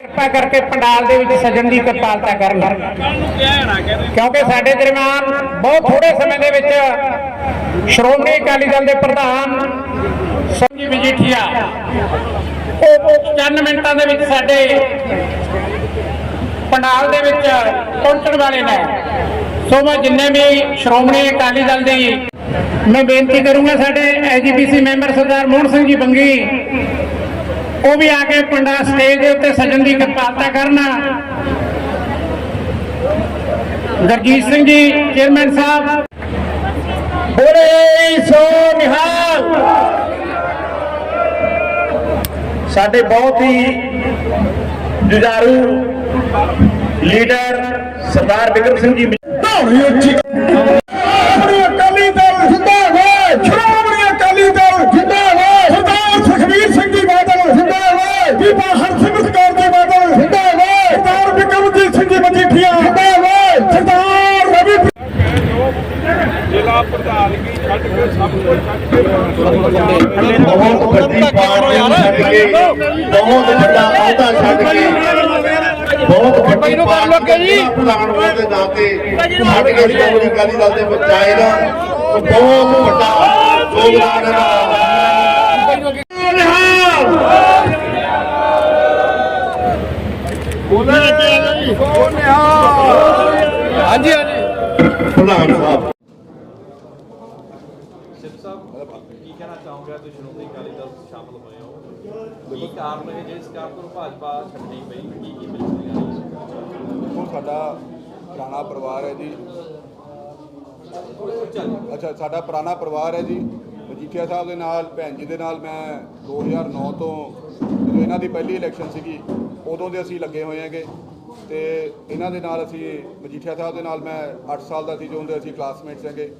ਕਿਰਪਾ ਕਰਕੇ ਪੰਡਾਲ ਦੇ ਵਿੱਚ ਸੱਜਣ ਦੀ ਕਿਰਪਾਲਤਾ ਕਰਨ ਕਿਉਂਕਿ ਸਾਡੇ ਦਰਮਿਆਨ ਬਹੁਤ ਥੋੜੇ ਸਮੇਂ ਦੇ ਵਿੱਚ ਸ਼੍ਰੋਮਣੀ ਅਕਾਲੀ ਦਲ ਦੇ ਪ੍ਰਧਾਨ ਸੰਜੀ ਮਜੀਠੀਆ, ਉਹ ਚੰਦ ਮਿੰਟਾਂ ਦੇ ਵਿੱਚ ਸਾਡੇ ਪੰਡਾਲ ਦੇ ਵਿੱਚ ਪਹੁੰਚਣ ਵਾਲੇ ਨੇ। ਸੋ ਮੈਂ ਜਿੰਨੇ ਵੀ ਸ਼੍ਰੋਮਣੀ ਅਕਾਲੀ ਦਲ ਦੀ ਮੈਂ ਬੇਨਤੀ ਕਰੂੰਗਾ ਸਾਡੇ ਐਜੀਪੀਸੀ ਮੈਂਬਰ ਸਰਦਾਰ ਮੋਹਨ ਸਿੰਘ ਜੀ ਬੰਗੀ ਉਹ ਵੀ ਆ ਕੇ ਪੰਡਾ ਸਟੇਜ ਦੇ ਉੱਤੇ ਸੱਜਣ ਦੀ ਕਿਰਪਾਲਤਾ ਕਰਨਾ। ਗਰਜੀਤ ਸਿੰਘ ਜੀ, ਚੇਅਰਮੈਨ ਸਾਹਿਬ। ਬੋਲੇ ਸੋ ਨਿਹਾਲ। ਸਾਡੇ ਬਹੁਤ ਹੀ ਜੁਝਾਰੂ ਲੀਡਰ ਸਰਦਾਰ ਬਿਕਰਮ ਸਿੰਘ ਜੀ। ਧੌਣੀ ਉੱਚੀ ਸ਼੍ਰੋਮਣੀ ਅਕਾਲੀ ਦਲ ਜਿੰਦਾਬਾਦ ਸ਼੍ਰੋਮਣੀ ਅਕਾਲੀ ਦਲ ਜਿੰਦਾਬਾਦ ਸਰਦਾਰ ਸੁਖਬੀਰ ਸਿੰਘ ਜੀ ਬਾਦਲ ਜਿੰਦਾਬਾਦ ਬੀਬਾ ਹਰਸਿਮਰਤ ਕੌਰ ਜੀ ਬਾਦਲ ਜਿੰਦਾਬਾਦ ਸਰਦਾਰ ਬਿਕਰਮਜੀਤ ਸਿੰਘ ਜੀ ਮਜੀਠੀਆ ਜਿੰਦਾਬਾਦ ਸਰਦਾਰ ਰਵੀ ਜ਼ਿਲ੍ਹਾ ਪ੍ਰਧਾਨਗੀ ਛੱਡ ਕੇ ਸਭ ਕੁਝ ਛੱਡ ਕੇ ਬਹੁਤ ਵੱਡੀ ਪਾਰਟੀ ਛੱਡ ਕੇ ਬਹੁਤ ਵੱਡਾ ਅਹੁਦਾ ਛੱਡ ਕੇ ਬਹੁਤ ਵੱਡੀ ਪਾਰਟੀ ਦੇ ਪ੍ਰਧਾਨ ਹੋਣ ਦੇ ਨਾਤੇ ਛੱਡ ਕੇ ਸ਼੍ਰੋਮਣੀ ਅਕਾਲੀ ਦਲ ਦੇ ਵਿੱਚ ਬਹੁਤ ਵੱਡਾ ਯੋਗਦਾਨ ਹੈ ਹਾਂਜੀ ਹਾਂਜੀ ਪ੍ਰਧਾਨ ਸਾਹਿਬ ਸਿੱਧ ਸਾਹਿਬ ਕੀ ਕਹਿਣਾ ਚਾਹੋਗੇ ਤੁਸੀਂ ਸ਼੍ਰੋਮਣੀ ਅਕਾਲੀ ਦਲ 'ਚ ਸ਼ਾਮਲ ਹੋਏ ਹੋ। ਕੀ ਕਾਰਨ ਹੈ ਜਿਸ ਕਾਰਨ ਤੁਹਾਨੂੰ ਭਾਜਪਾ ਛੱਡਣੀ ਪਈ? ਕੀ ਕੀ ਮਿਲਦੀ ਦੇਖੋ ਸਾਡਾ ਪੁਰਾਣਾ ਪਰਿਵਾਰ ਹੈ ਜੀ। ਅੱਛਾ ਸਾਡਾ ਪੁਰਾਣਾ ਪਰਿਵਾਰ ਹੈ ਜੀ। ਮਜੀਠੀਆ ਸਾਹਿਬ ਦੇ ਨਾਲ ਭੈਣ ਜੀ ਦੇ ਨਾਲ ਮੈਂ 2009 ਤੋਂ ਜਦੋਂ ਇਹਨਾਂ ਦੀ ਪਹਿਲੀ ਇਲੈਕਸ਼ਨ ਸੀਗੀ ਉਦੋਂ ਦੇ ਅਸੀਂ ਲੱਗੇ ਹੋਏ ਹੈਗੇ। ਤੇ ਇਹਨਾਂ ਦੇ ਨਾਲ ਅਸੀਂ ਮਜੀਠੀਆ ਸਾਹਿਬ ਦੇ ਨਾਲ ਮੈਂ 8 ਸਾਲ ਦਾ ਸੀ ਜੋ ਹੁੰਦੇ ਅਸੀਂ ਕਲਾਸਮੇਟਸ ਹੈਗੇ।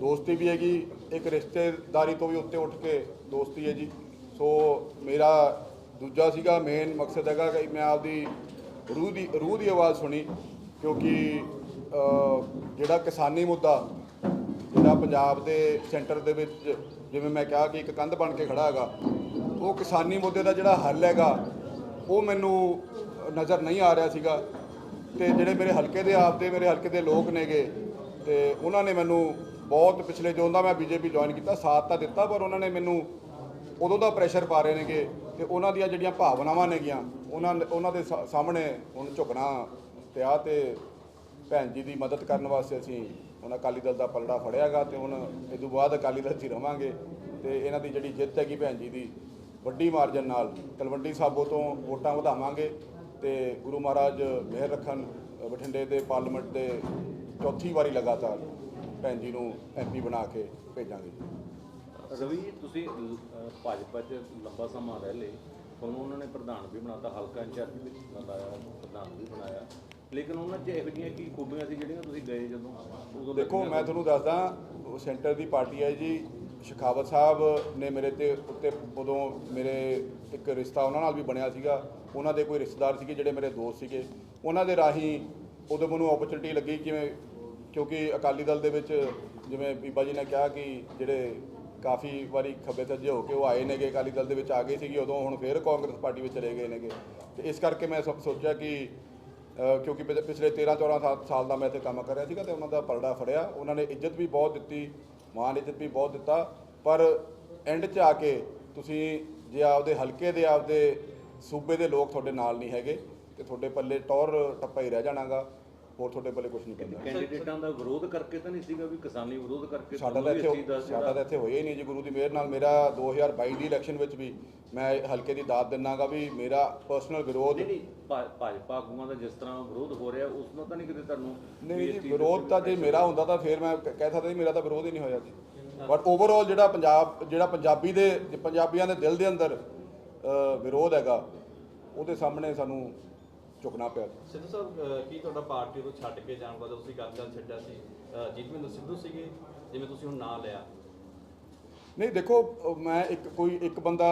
ਦੋਸਤੀ ਵੀ ਹੈਗੀ, ਇੱਕ ਰਿਸ਼ਤੇਦਾਰੀ ਤੋਂ ਵੀ ਉੱਤੇ ਉੱਠ ਕੇ ਦੋਸਤੀ ਹੈ ਜੀ। ਸੋ ਮੇਰਾ ਦੂਜਾ ਸੀਗਾ ਮੇਨ ਮਕਸਦ ਹੈਗਾ ਕਿ ਮੈਂ ਆਪਦੀ ਰੂਹ ਦੀ ਰੂਹ ਦੀ ਆਵਾਜ਼ ਸੁਣੀ, ਕਿਉਂਕਿ ਜਿਹੜਾ ਕਿਸਾਨੀ ਮੁੱਦਾ, ਜਿਹੜਾ ਪੰਜਾਬ ਦੇ ਸੈਂਟਰ ਦੇ ਵਿੱਚ ਜਿਵੇਂ ਮੈਂ ਕਿਹਾ ਕਿ ਇੱਕ ਕੰਧ ਬਣ ਕੇ ਖੜਾ ਹੈਗਾ, ਉਹ ਕਿਸਾਨੀ ਮੁੱਦੇ ਦਾ ਜਿਹੜਾ ਹੱਲ ਹੈਗਾ, ਉਹ ਮੈਨੂੰ ਨਜ਼ਰ ਨਹੀਂ ਆ ਰਿਹਾ ਸੀਗਾ। ਤੇ ਜਿਹੜੇ ਮੇਰੇ ਹਲਕੇ ਦੇ, ਆਪਦੇ ਮੇਰੇ ਹਲਕੇ ਦੇ ਲੋਕ ਨੇਗੇ, ਤੇ ਉਹਨਾਂ ਨੇ ਮੈਨੂੰ ਬਹੁਤ ਪਿਛਲੇ ਜਦੋਂ ਦਾ ਮੈਂ ਬੀਜੇਪੀ ਜੁਆਇਨ ਕੀਤਾ, ਸਾਥ ਤਾਂ ਦਿੱਤਾ, ਪਰ ਉਹਨਾਂ ਨੇ ਮੈਨੂੰ ਉਦੋਂ ਦਾ ਪ੍ਰੈਸ਼ਰ ਪਾ ਰਹੇ ਨੇਗੇ ਤੇ ਉਹਨਾਂ ਦੀਆਂ ਜਿਹੜੀਆਂ ਭਾਵਨਾਵਾਂ ਨੇਗੀਆਂ, ਉਹਨਾਂ ਉਹਨਾਂ ਦੇ ਸਾ- ਸਾਹਮਣੇ ਹੁਣ ਝੁਕਣਾ ਪਿਆ ਤੇ ਭੈਣ ਜੀ ਦੀ ਮਦਦ ਕਰਨ ਵਾਸਤੇ ਅਸੀਂ ਹੁਣ ਅਕਾਲੀ ਦਲ ਦਾ ਪਲੜਾ ਫੜਿਆਗਾ ਤੇ ਹੁਣ ਇਹ ਤੋਂ ਬਾਅਦ ਅਕਾਲੀ ਦਲ 'ਚ ਹੀ ਰਵਾਂਗੇ ਤੇ ਇਹਨਾਂ ਦੀ ਜਿਹੜੀ ਜਿੱਤ ਹੈਗੀ ਭੈਣ ਜੀ ਦੀ, ਵੱਡੀ ਮਾਰਜਨ ਨਾਲ, ਤਲਵੰਡੀ ਸਾਬੋ ਤੋਂ ਵੋਟਾਂ ਵਧਾਵਾਂਗੇ ਤੇ ਗੁਰੂ ਮਹਾਰਾਜ ਮਿਹਰ ਰੱਖਣ, ਬਠਿੰਡੇ ਦੇ ਪਾਰਲੀਮੈਂਟ ਦੇ ਚੌਥੀ ਵਾਰੀ ਲਗਾਤਾਰ। ਭੈਣ ਜੀ ਨੂੰ ਐਮਪੀ ਬਣਾ ਕੇ ਭੇਜਾਂਗੇ। ਰਵੀ ਤੁਸੀਂ ਅਹ, ਭਾਜਪਾ 'ਚ ਲੰਬਾ ਸਮਾਂ ਰਹਿ ਲਏ। ਤੁਹਾਨੂੰ ਉਹਨਾਂ ਨੇ ਪ੍ਰਧਾਨ ਵੀ ਬਣਾਤਾ ਹਲਕਾ ਇੰਚਾਰਜ ਵੀ ਬਣਾਇਆ ਪ੍ਰਧਾਨ ਵੀ ਬਣਾਇਆ। ਲੇਕਿਨ ਉਹਨਾਂ 'ਚ ਇਹੋ ਜਿਹੀਆਂ ਕੀ ਖੂਬੀਆਂ ਸੀ ਜਿਹੜੀਆਂ ਤੁਸੀਂ ਗਏ ਜਦੋਂ? ਉਦੋਂ ਦੇਖੋ ਮੈਂ ਤੁਹਾਨੂੰ ਦੱਸਦਾ ਉਹ ਸੈਂਟਰ ਦੀ ਪਾਰਟੀ ਹੈ ਜੀ। ਸ਼ਿਖਾਵਤ ਸਾਹਿਬ ਨੇ ਮੇਰੇ ਤੇ ਉੱਤੇ ਉਦੋਂ ਮੇਰੇ ਇੱਕ ਰਿਸ਼ਤਾ ਉਹਨਾਂ ਨਾਲ ਵੀ ਬਣਿਆ ਸੀਗਾ। ਉਹਨਾਂ ਦੇ ਕੋਈ ਰਿਸ਼ਤੇਦਾਰ ਸੀਗੇ ਜਿਹੜੇ ਮੇਰੇ ਦੋਸਤ ਸੀਗੇ। ਉਹਨਾਂ ਦੇ ਰਾਹੀਂ ਉਦੋਂ ਮੈਨੂੰ ਓਪਰਚੁਨਿਟੀ ਲੱਗੀ ਕਿਵੇਂ ਕਿਉਂਕਿ ਅਕਾਲੀ ਦਲ ਦੇ ਵਿੱਚ ਜਿਵੇਂ ਬੀਬਾ ਜੀ ਨੇ ਕਿਹਾ ਕਿ ਜਿਹੜੇ ਕਾਫੀ ਵਾਰੀ ਖੱਬੇ ਸੱਜੇ ਹੋ ਕੇ ਉਹ ਆਏ ਨੇਗੇ, ਅਕਾਲੀ ਦਲ ਦੇ ਵਿੱਚ ਆ ਗਏ ਸੀਗੇ, ਉਦੋਂ ਹੁਣ ਫੇਰ ਕਾਂਗਰਸ ਪਾਰਟੀ ਵਿੱਚ ਚਲੇ ਗਏ ਨੇਗੇ। ਤੇ ਇਸ ਕਰਕੇ ਮੈਂ ਸੋਚਿਆ ਕਿ ਕਿਉਂਕਿ ਪਿਛਲੇ 13 14 ਸਾਲ- ਦਾ ਮੈਂ ਇੱਥੇ ਕੰਮ ਕਰ ਰਿਹਾ ਸੀਗਾ ਤੇ ਉਹਨਾਂ ਦਾ ਪਲੜਾ ਫੜਿਆ। ਉਹਨਾਂ ਨੇ ਇੱਜ਼ਤ ਵੀ ਬਹੁਤ ਦਿੱਤੀ ਮਾਨ ਇੱਜ਼ਤ ਵੀ ਬਹੁਤ ਦਿੱਤਾ। ਪਰ ਐਂਡ 'ਚ ਆ ਕੇ ਤੁਸੀਂ ਜੇ ਆਪਦੇ ਹਲਕੇ ਦੇ, ਆਪਦੇ ਸੂਬੇ ਦੇ ਲੋਕ ਤੁਹਾਡੇ ਨਾਲ ਨਹੀਂ ਹੈਗੇ ਤੇ ਤੁਹਾਡੇ ਪੱਲੇ ਟੌਰ ਟੱਪਾ ਹੀ ਰਹਿ ਜਾਣਾਗਾ। ਹੋਰ ਤੁਹਾਡੇ ਪੱਲੇ ਕੁਝ ਨਹੀਂ ਪੈਂਦਾ ਕੈਂਡੀਡੇਟਾਂ ਦਾ ਵਿਰੋਧ ਕਰਕੇ ਤਾਂ ਨਹੀਂ ਸੀਗਾ ਵੀ ਕਿਸਾਨੀ ਵਿਰੋਧ ਕਰਕੇ ਸਾਡਾ ਤਾਂ ਇੱਥੇ ਸਾਡਾ ਤਾਂ ਇੱਥੇ ਹੋਇਆ ਹੀ ਨਹੀਂ ਜੀ ਗੁਰੂ ਦੀ ਮਿਹਰ ਨਾਲ। ਮੇਰਾ 2022 ਦੀ ਇਲੈਕਸ਼ਨ ਵਿੱਚ ਵੀ ਮੈਂ ਹਲਕੇ ਦੀ ਦਾਤ ਦਿੰਨਾਗਾ ਵੀ ਮੇਰਾ ਪਰਸਨਲ ਵਿਰੋਧ ਨਹੀਂ ਭਾਜਪਾ ਆਗੂਆਂ ਦਾ ਜਿਸ ਤਰ੍ਹਾਂ ਵਿਰੋਧ ਹੋ ਰਿਹਾ ਉਸ ਨਾਲ ਤਾਂ ਨਹੀਂ ਕਿਤੇ ਤੁਹਾਨੂੰ ਨਹੀਂ ਜੀ ਵਿਰੋਧ ਤਾਂ ਜੇ ਮੇਰਾ ਹੁੰਦਾ ਤਾਂ ਫਿਰ ਮੈਂ ਕਹਿ ਸਕਦਾ ਮੇਰਾ ਤਾਂ ਵਿਰੋਧ ਹੀ ਨਹੀਂ ਹੋਇਆ ਜੀ। ਬਟ ਓਵਰਆਲ ਜਿਹੜਾ ਪੰਜਾਬ ਜਿਹੜਾ ਪੰਜਾਬੀ ਦੇ ਪੰਜਾਬੀਆਂ ਦੇ ਦਿਲ ਦੇ ਅੰਦਰ ਵਿਰੋਧ ਹੈਗਾ ਉਹਦੇ ਸਾਹਮਣੇ ਸਾਨੂੰ ਝੁਕਣਾ ਪਿਆ ਸਿੱਧੂ ਸਾਹਿਬ ਕੀ ਤੁਹਾਡਾ ਪਾਰਟੀ ਤੋਂ ਛੱਡ ਕੇ ਜਾਣ ਬਾਅਦ ਤੁਸੀਂ ਗੱਲ ਚੱਲ ਛੱਡਿਆ ਸੀ? ਜੀਤਮਿੰਦਰ ਸਿੱਧੂ ਸੀਗੇ ਜਿਵੇਂ ਤੁਸੀਂ ਹੁਣ ਨਾਂ ਲਿਆ। ਨਹੀਂ ਦੇਖੋ ਮੈਂ ਇੱਕ ਕੋਈ ਇੱਕ ਬੰਦਾ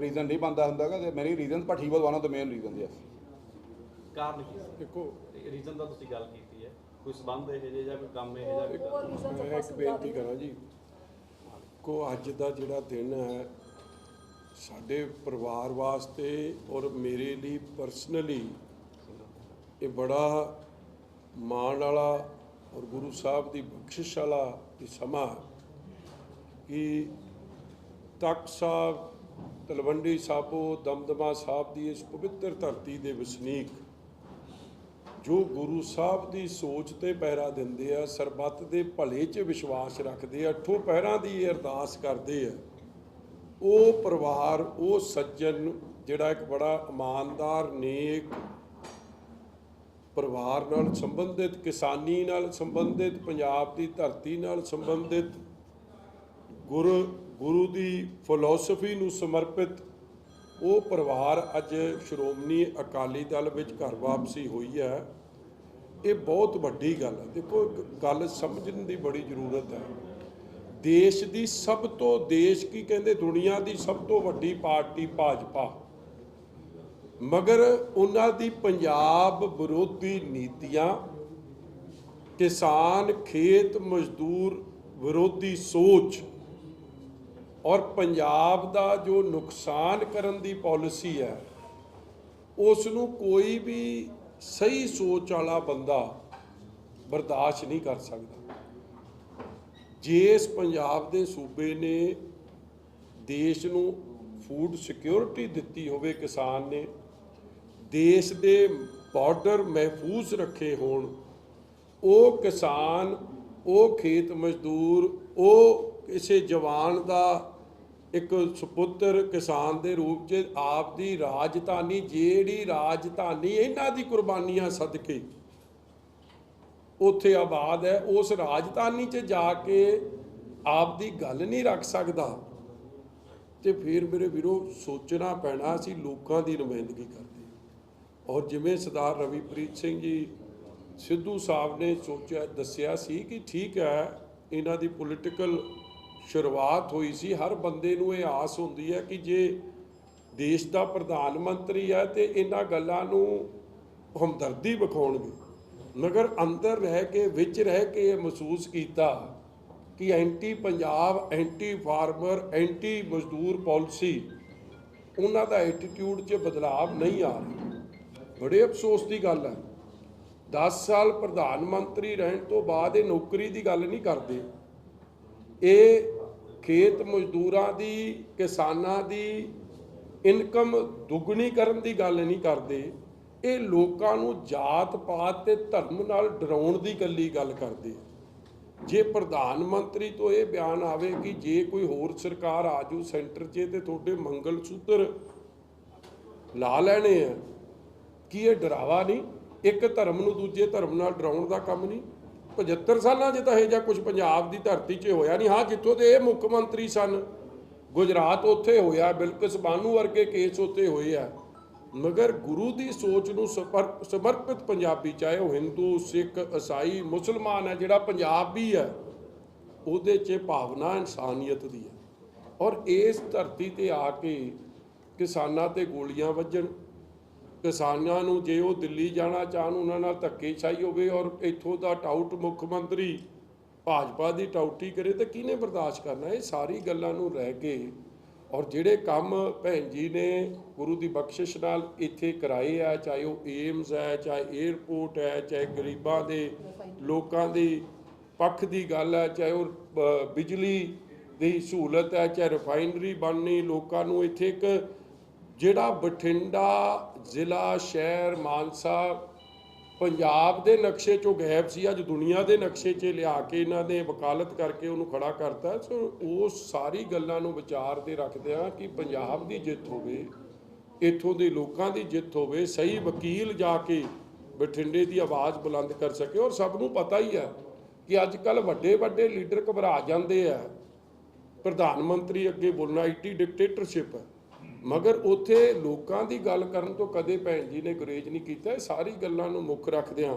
ਰੀਜ਼ਨ ਨਹੀਂ ਬੰਦਾ ਹੁੰਦਾਗਾ ਤੇ many reason but he was one of the main reason yes ਕਾਰਨ ਕੀ ਸੀ? ਦੇਖੋ ਰੀਜ਼ਨ ਦਾ ਤੁਸੀਂ ਗੱਲ ਕੀਤੀ ਹੈ। ਕੋਈ ਸਬੰਧ ਇਹ ਜਿਹੇ ਜਾਂ ਕੋਈ ਕੰਮ ਇਹ ਜਿਹਾ? ਕੋਈ ਮੈਂ ਇੱਕ ਬੇਨਤੀ ਕਰਾਂ ਜੀ। ਕੋ ਅੱਜ ਦਾ ਜਿਹੜਾ ਦਿਨ ਹੈ ਸਾਡੇ ਪਰਿਵਾਰ ਵਾਸਤੇ ਔਰ ਮੇਰੇ ਲਈ ਪਰਸਨਲੀ ਇਹ ਬੜਾ ਮਾਣ ਵਾਲਾ ਔਰ ਗੁਰੂ ਸਾਹਿਬ ਦੀ ਬਖਸ਼ਿਸ਼ ਵਾਲਾ ਇਹ ਸਮਾਂ ਕਿ ਤਖਤ ਸਾਹਿਬ, ਤਲਵੰਡੀ ਸਾਬੋ, ਦਮਦਮਾ ਸਾਹਿਬ ਦੀ ਇਸ ਪਵਿੱਤਰ ਧਰਤੀ ਦੇ ਵਸਨੀਕ ਜੋ ਗੁਰੂ ਸਾਹਿਬ ਦੀ ਸੋਚ ਤੇ ਪਹਿਰਾ ਦਿੰਦੇ ਆ, ਸਰਬੱਤ ਦੇ ਭਲੇ 'ਚ ਵਿਸ਼ਵਾਸ ਰੱਖਦੇ ਆ ਅੱਠੋਂ ਪਹਿਰਾਂ ਦੀ ਅਰਦਾਸ ਕਰਦੇ ਆ। ਉਹ ਪਰਿਵਾਰ, ਉਹ ਸੱਜਣ ਜਿਹੜਾ ਇੱਕ ਬੜਾ ਇਮਾਨਦਾਰ, ਨੇਕ ਪਰਿਵਾਰ ਨਾਲ ਸੰਬੰਧਿਤ, ਕਿਸਾਨੀ ਨਾਲ ਸੰਬੰਧਿਤ, ਪੰਜਾਬ ਦੀ ਧਰਤੀ ਨਾਲ ਸੰਬੰਧਿਤ, ਗੁਰੂ ਗੁਰੂ ਦੀ ਫਿਲਾਸਫੀ ਨੂੰ ਸਮਰਪਿਤ, ਉਹ ਪਰਿਵਾਰ ਅੱਜ ਸ਼੍ਰੋਮਣੀ ਅਕਾਲੀ ਦਲ ਵਿੱਚ ਘਰ ਵਾਪਸੀ ਹੋਈ ਹੈ। ਇਹ ਬਹੁਤ ਵੱਡੀ ਗੱਲ ਹੈ। ਦੇਖੋ ਗੱਲ ਸਮਝਣ ਦੀ ਬੜੀ ਜ਼ਰੂਰਤ ਹੈ। ਦੇਸ਼ ਦੀ ਸਭ ਤੋਂ ਦੇਸ਼ ਕੀ ਕਹਿੰਦੇ, ਦੁਨੀਆ ਦੀ ਸਭ ਤੋਂ ਵੱਡੀ ਪਾਰਟੀ ਭਾਜਪਾ। ਮਗਰ ਉਹਨਾਂ ਦੀ ਪੰਜਾਬ ਵਿਰੋਧੀ ਨੀਤੀਆਂ, ਕਿਸਾਨ, ਖੇਤ ਮਜ਼ਦੂਰ ਵਿਰੋਧੀ ਸੋਚ ਔਰ ਪੰਜਾਬ ਦਾ ਜੋ ਨੁਕਸਾਨ ਕਰਨ ਦੀ ਪਾਲਿਸੀ ਹੈ ਉਸ ਨੂੰ ਕੋਈ ਵੀ ਸਹੀ ਸੋਚ ਵਾਲਾ ਬੰਦਾ ਬਰਦਾਸ਼ਤ ਨਹੀਂ ਕਰ ਸਕਦਾ। ਜਿਸ ਪੰਜਾਬ ਦੇ ਸੂਬੇ ਨੇ ਦੇਸ਼ ਨੂੰ ਫੂਡ ਸਿਕਿਉਰਿਟੀ ਦਿੱਤੀ ਹੋਵੇ ਕਿਸਾਨ ਨੇ, ਦੇਸ਼ ਦੇ ਬਾਰਡਰ ਮਹਿਫੂਜ਼ ਰੱਖੇ ਹੋਣ, ਉਹ ਕਿਸਾਨ, ਉਹ ਖੇਤ ਮਜ਼ਦੂਰ, ਉਹ ਕਿਸੇ ਜਵਾਨ ਦਾ ਇੱਕ ਸੁਪੁੱਤਰ ਕਿਸਾਨ ਦੇ ਰੂਪ 'ਚ ਆਪ ਦੀ ਰਾਜਧਾਨੀ, ਜਿਹੜੀ ਰਾਜਧਾਨੀ ਇਹਨਾਂ ਦੀ ਕੁਰਬਾਨੀਆਂ ਸਦਕੇ ਉੱਥੇ ਆਬਾਦ ਹੈ, ਉਸ ਰਾਜਧਾਨੀ 'ਚ ਜਾ ਕੇ ਆਪ ਦੀ ਗੱਲ ਨਹੀਂ ਰੱਖ ਸਕਦਾ। ਤੇ ਫਿਰ ਮੇਰੇ ਵੀਰੋ, ਸੋਚਣਾ ਪੈਣਾ, ਅਸੀਂ ਲੋਕਾਂ ਦੀ ਨੁਮਾਇੰਦਗੀ ਕਰਦੇ ਔਰ ਜਿਵੇਂ ਸਰਦਾਰ ਰਵੀਪ੍ਰੀਤ ਸਿੰਘ ਜੀ ਸਿੱਧੂ ਸਾਹਿਬ ਨੇ ਸੋਚਿਆ, ਦੱਸਿਆ ਸੀ ਕਿ ਠੀਕ ਹੈ, ਇਹਨਾਂ ਦੀ ਪੋਲੀਟੀਕਲ ਸ਼ੁਰੂਆਤ ਹੋਈ ਸੀ। ਹਰ ਬੰਦੇ ਨੂੰ ਇਹ ਆਸ ਹੁੰਦੀ ਹੈ ਕਿ ਜੇ ਦੇਸ਼ ਦਾ ਪ੍ਰਧਾਨ ਮੰਤਰੀ ਹੈ ਤੇ ਇਹਨਾਂ ਗੱਲਾਂ ਨੂੰ ਹਮਦਰਦੀ ਵਿਖਾਉਣਗੇ। ਮਗਰ ਅੰਦਰ ਰਹਿ ਕੇ, ਵਿੱਚ ਰਹਿ ਕੇ ਇਹ ਮਹਿਸੂਸ ਕੀਤਾ ਕਿ anti Punjab anti farmer anti ਮਜ਼ਦੂਰ ਪਾਲਿਸੀ, ਉਹਨਾਂ ਦਾ ਐਟੀਟਿਊਡ 'ਚ ਬਦਲਾਅ ਨਹੀਂ ਆ ਰਿਹਾ। ਬੜੇ ਅਫਸੋਸ ਦੀ ਗੱਲ ਹੈ। 10 ਸਾਲ ਪ੍ਰਧਾਨ ਮੰਤਰੀ ਰਹਿਣ ਤੋਂ ਬਾਅਦ ਇਹ ਨੌਕਰੀ ਦੀ ਗੱਲ ਨਹੀਂ ਕਰਦੇ। ਇਹ ਖੇਤ ਮਜ਼ਦੂਰਾਂ ਦੀ, ਕਿਸਾਨਾਂ ਦੀ, ਇਨਕਮ ਦੁੱਗਣੀ ਕਰਨ ਦੀ ਗੱਲ ਨਹੀਂ ਕਰਦੇ। ਇਹ ਲੋਕਾਂ ਨੂੰ ਜਾਤ ਪਾਤ ਤੇ ਧਰਮ ਨਾਲ ਡਰਾਉਣ ਦੀ ਗੱਲੀ ਗੱਲ ਕਰਦੇ ਜੇ ਪ੍ਰਧਾਨ ਮੰਤਰੀ ਤੋਂ ਇਹ ਬਿਆਨ ਆਵੇ ਕਿ ਜੇ ਕੋਈ ਹੋਰ ਸਰਕਾਰ ਆਜੂ ਸੈਂਟਰ 'ਚ ਤੇ ਤੁਹਾਡੇ ਮੰਗਲ ਸੂਤਰ ਲਾ ਲੈਣੇ ਆ, ਕੀ ਇਹ ਡਰਾਵਾ ਨਹੀਂ? ਇੱਕ ਧਰਮ ਨੂੰ ਦੂਜੇ ਧਰਮ ਨਾਲ ਡਰਾਉਣ ਦਾ ਕੰਮ ਨਹੀਂ? 75 ਸਾਲਾਂ 'ਚ ਤਾਂ ਇਹ ਜਾਂ ਕੁਝ ਪੰਜਾਬ ਦੀ ਧਰਤੀ 'ਚ ਹੋਇਆ ਨਹੀਂ। ਹਾਂ, ਜਿੱਥੋਂ ਦੇ ਇਹ ਮੁੱਖ ਮੰਤਰੀ ਸਨ, ਗੁਜਰਾਤ ਉੱਥੇ ਹੋਇਆ ਬਿਲਕਿਸ ਬਾਨੂ ਵਰਗੇ ਕੇਸ ਉੱਥੇ ਹੋਏ ਆ। ਮਗਰ ਗੁਰੂ ਦੀ ਸੋਚ ਨੂੰ ਸਮਰ- ਸਮਰਪਿਤ ਪੰਜਾਬੀ, ਚਾਹੇ ਉਹ ਹਿੰਦੂ, ਸਿੱਖ, ਈਸਾਈ, ਮੁਸਲਮਾਨ ਹੈ, ਜਿਹੜਾ ਪੰਜਾਬੀ ਹੈ, ਉਹਦੇ 'ਚ ਭਾਵਨਾ ਇਨਸਾਨੀਅਤ ਦੀ ਹੈ। ਔਰ ਇਸ ਧਰਤੀ ਤੇ ਆ ਕੇ ਕਿਸਾਨਾਂ ਤੇ ਗੋਲੀਆਂ ਵੱਜਣ, ਕਿਸਾਨਾਂ ਨੂੰ ਜੇ ਉਹ ਦਿੱਲੀ ਜਾਣਾ ਚਾਹਣ, ਉਹਨਾਂ ਨਾਲ ਧੱਕੇਸ਼ਾਹੀ ਹੋਵੇ ਔਰ ਇੱਥੋਂ ਦਾ ਟਾਊਟ ਮੁੱਖ ਮੰਤਰੀ ਭਾਜਪਾ ਦੀ ਟਾਊਟੀ ਕਰੇ, ਤਾਂ ਕਿਹਨੇ ਬਰਦਾਸ਼ਤ ਕਰਨਾ? ਇਹ ਸਾਰੀ ਗੱਲਾਂ ਨੂੰ ਰਹਿ ਕੇ ਔਰ ਜਿਹੜੇ ਕੰਮ ਭੈਣ ਜੀ ਨੇ ਗੁਰੂ ਦੀ ਬਖਸ਼ਿਸ਼ ਨਾਲ ਇੱਥੇ ਕਰਾਏ ਆ, ਚਾਹੇ ਉਹ ਏਮਸ ਹੈ, ਚਾਹੇ 에ਅਰਪੋਰਟ ਹੈ, ਚਾਹੇ ਗਰੀਬਾਂ ਦੇ ਲੋਕਾਂ ਦੀ ਪੱਖ ਦੀ ਗੱਲ ਹੈ, ਚਾਹੇ ਉਹ ਬਿਜਲੀ ਦੀ ਸਹੂਲਤ ਹੈ, ਚਾਹੇ ਰਿਫਾਈਨਰੀ ਬਣਨੀ, ਲੋਕਾਂ ਨੂੰ ਇੱਥੇ ਇੱਕ ਜਿਹੜਾ ਬਠਿੰਡਾ ਜ਼ਿਲ੍ਹਾ ਸ਼ਹਿਰ ਮਾਨਸਾ ਪੰਜਾਬ ਦੇ ਨਕਸ਼ੇ ਚੋਂ ਗਾਇਬ ਸੀ, ਅੱਜ ਦੁਨੀਆ ਦੇ ਨਕਸ਼ੇ 'ਚ ਲਿਆ ਕੇ ਇਹਨਾਂ ਨੇ ਵਕਾਲਤ ਕਰਕੇ ਉਹਨੂੰ ਖੜਾ ਕਰਤਾ। ਸੋ ਉਹ ਸਾਰੀ ਗੱਲਾਂ ਨੂੰ ਵਿਚਾਰ ਦੇ ਰੱਖਦੇ ਆ ਕਿ ਪੰਜਾਬ ਦੀ ਜਿੱਤ ਹੋਵੇ, ਇੱਥੋਂ ਦੇ ਲੋਕਾਂ ਦੀ ਜਿੱਤ ਹੋਵੇ, ਸਹੀ ਵਕੀਲ ਜਾ ਕੇ ਬਠਿੰਡੇ ਦੀ ਆਵਾਜ਼ ਬੁਲੰਦ ਕਰ ਸਕੇ। ਔਰ ਸਭ ਨੂੰ ਪਤਾ ਹੀ ਹੈ ਕਿ ਅੱਜ ਕੱਲ ਵੱਡੇ ਵੱਡੇ ਲੀਡਰ ਘਬਰਾ ਜਾਂਦੇ ਆ। ਪ੍ਰਧਾਨ ਮੰਤਰੀ ਅੱਗੇ ਬੋਲਣਾ ਆਈਟੀ ਡਿਕਟੇਟਰਸ਼ਿਪ ਹੈ। ਮਗਰ ਉੱਥੇ ਲੋਕਾਂ ਦੀ ਗੱਲ ਕਰਨ ਤੋਂ ਕਦੇ ਭੈਣ ਜੀ ਨੇ ਗੁਰੇਜ ਨਹੀਂ ਕੀਤਾ। ਇਹ ਸਾਰੀ ਗੱਲਾਂ ਨੂੰ ਮੁੱਖ ਰੱਖਦਿਆਂ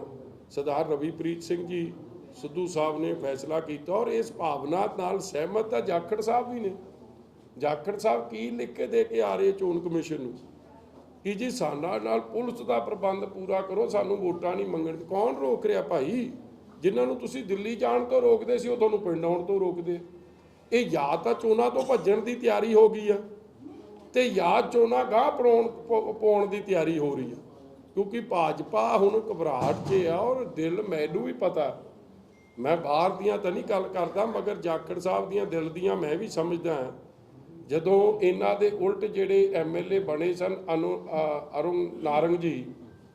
ਸਰਦਾਰ ਰਵੀਪ੍ਰੀਤ ਸਿੰਘ ਜੀ ਸਿੱਧੂ ਸਾਹਿਬ ਨੇ ਫੈਸਲਾ ਕੀਤਾ ਔਰ ਇਸ ਭਾਵਨਾ ਨਾਲ ਸਹਿਮਤ ਹੈ ਜਾਖੜ ਸਾਹਿਬ ਵੀ ਨੇ। ਜਾਖੜ ਸਾਹਿਬ ਕੀ ਲਿਖ ਕੇ ਦੇ ਕੇ ਆ ਰਹੇ ਚੋਣ ਕਮਿਸ਼ਨ ਨੂੰ? ਕਿ ਜੀ ਸਾਡਾ ਨਾਲ ਪੁਲਿਸ ਦਾ ਪ੍ਰਬੰਧ ਪੂਰਾ ਕਰੋ, ਸਾਨੂੰ ਵੋਟਾਂ ਨਹੀਂ ਮੰਗਣ। ਕੌਣ ਰੋਕ ਰਿਹਾ ਭਾਈ? ਜਿਨ੍ਹਾਂ ਨੂੰ ਤੁਸੀਂ ਦਿੱਲੀ ਜਾਣ ਤੋਂ ਰੋਕਦੇ ਸੀ, ਉਹ ਤੁਹਾਨੂੰ ਪਿੰਡ ਆਉਣ ਤੋਂ ਰੋਕਦੇ। ਇਹ ਜਾਂ ਤਾਂ ਚੋਣਾਂ ਤੋਂ ਭੱਜਣ ਦੀ ਤਿਆਰੀ ਹੋ ਗਈ ਆ। ਤੇ ਯਾਦ ਚੋਣਾ ਗਾਹ ਪਾਉਣ ਪ- ਪਾਉਣ ਦੀ ਤਿਆਰੀ ਹੋ ਰਹੀ ਆ। ਕਿਉਂਕਿ ਭਾਜਪਾ ਹੁਣ ਘਬਰਾਹਟ 'ਚ ਆ ਔਰ ਦਿਲ ਮੈਨੂੰ ਵੀ ਪਤਾ। ਮੈਂ ਬਾਹਰ ਦੀਆਂ ਤਾਂ ਨਹੀਂ ਗੱਲ ਕਰਦਾ, ਮਗਰ ਜਾਖੜ ਸਾਹਿਬ ਦੀਆਂ ਦਿਲ ਦੀਆਂ ਮੈਂ ਵੀ ਸਮਝਦਾ ਹਾਂ। ਜਦੋਂ ਇਹਨਾਂ ਦੇ ਉਲਟ ਜਿਹੜੇ ਐਮਐਲਏ ਬਣੇ ਸਨ, ਅਨੁ ਅਰੁਣ ਨਾਰੰਗ ਜੀ,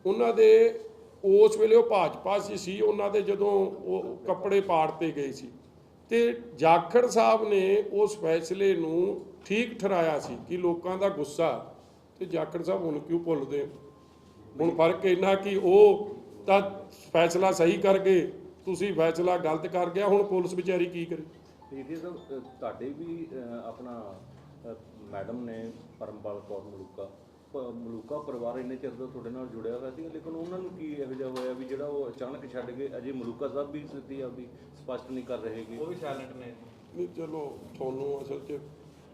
ਉਹਨਾਂ ਦੇ ਉਸ ਵੇਲੇ ਉਹ ਭਾਜਪਾ 'ਚ ਸੀ ਉਹਨਾਂ ਦੇ ਜਦੋਂ ਉਹ ਕੱਪੜੇ ਪਾੜ 'ਤੇ ਗਏ ਸੀ। ਤੇ ਜਾਖੜ ਸਾਹਿਬ ਨੇ ਉਸ ਫੈਸਲੇ ਨੂੰ ਠੀਕ ਠਹਿਰਾਇਆ ਸੀ ਕਿ ਲੋਕਾਂ ਦਾ ਗੁੱਸਾ, ਤੇ ਜਾਖੜ ਸਾਹਿਬ ਹੁਣ ਕਿਉਂ ਭੁੱਲਦੇ ਹੁਣ ਫ਼ਰਕ ਇੰਨਾ ਕਿ ਉਹ ਤਾਂ ਫੈਸਲਾ ਸਹੀ ਕਰ ਗਏ, ਤੁਸੀਂ ਫੈਸਲਾ ਗਲਤ ਕਰ ਗਿਆ, ਹੁਣ ਪੁਲਿਸ ਵਿਚਾਰੀ ਕੀ ਕਰੇ? ਜੀ ਸਾਹਿਬ ਤੁਹਾਡੇ ਵੀ ਆਪਣਾ ਮੈਡਮ ਨੇ ਪਰਮਪਾਲ ਕੌਰ ਮਲੂਕਾ ਪ- ਮਲੂਕਾ ਪਰਿਵਾਰ ਇੰਨੇ ਚਿਰ ਤੋਂ ਤੁਹਾਡੇ ਨਾਲ ਜੁੜਿਆ ਹੋਇਆ ਸੀ ਲੇਕਿਨ ਉਹਨਾਂ ਨੂੰ ਕੀ ਇਹੋ ਜਿਹਾ ਹੋਇਆ ਵੀ ਜਿਹੜਾ ਉਹ ਅਚਾਨਕ ਛੱਡ ਗਏ? ਅਜੇ ਮਲੂਕਾ ਸਾਹਿਬ ਵੀ ਸਥਿਤੀ ਆਪਦੀ ਸਪਸ਼ਟ ਨਹੀਂ ਕਰ ਰਹੇਗੇ ਉਹ ਵੀ ਨਹੀਂ ਚਲੋ ਤੁਹਾਨੂੰ ਅਸਲ 'ਚ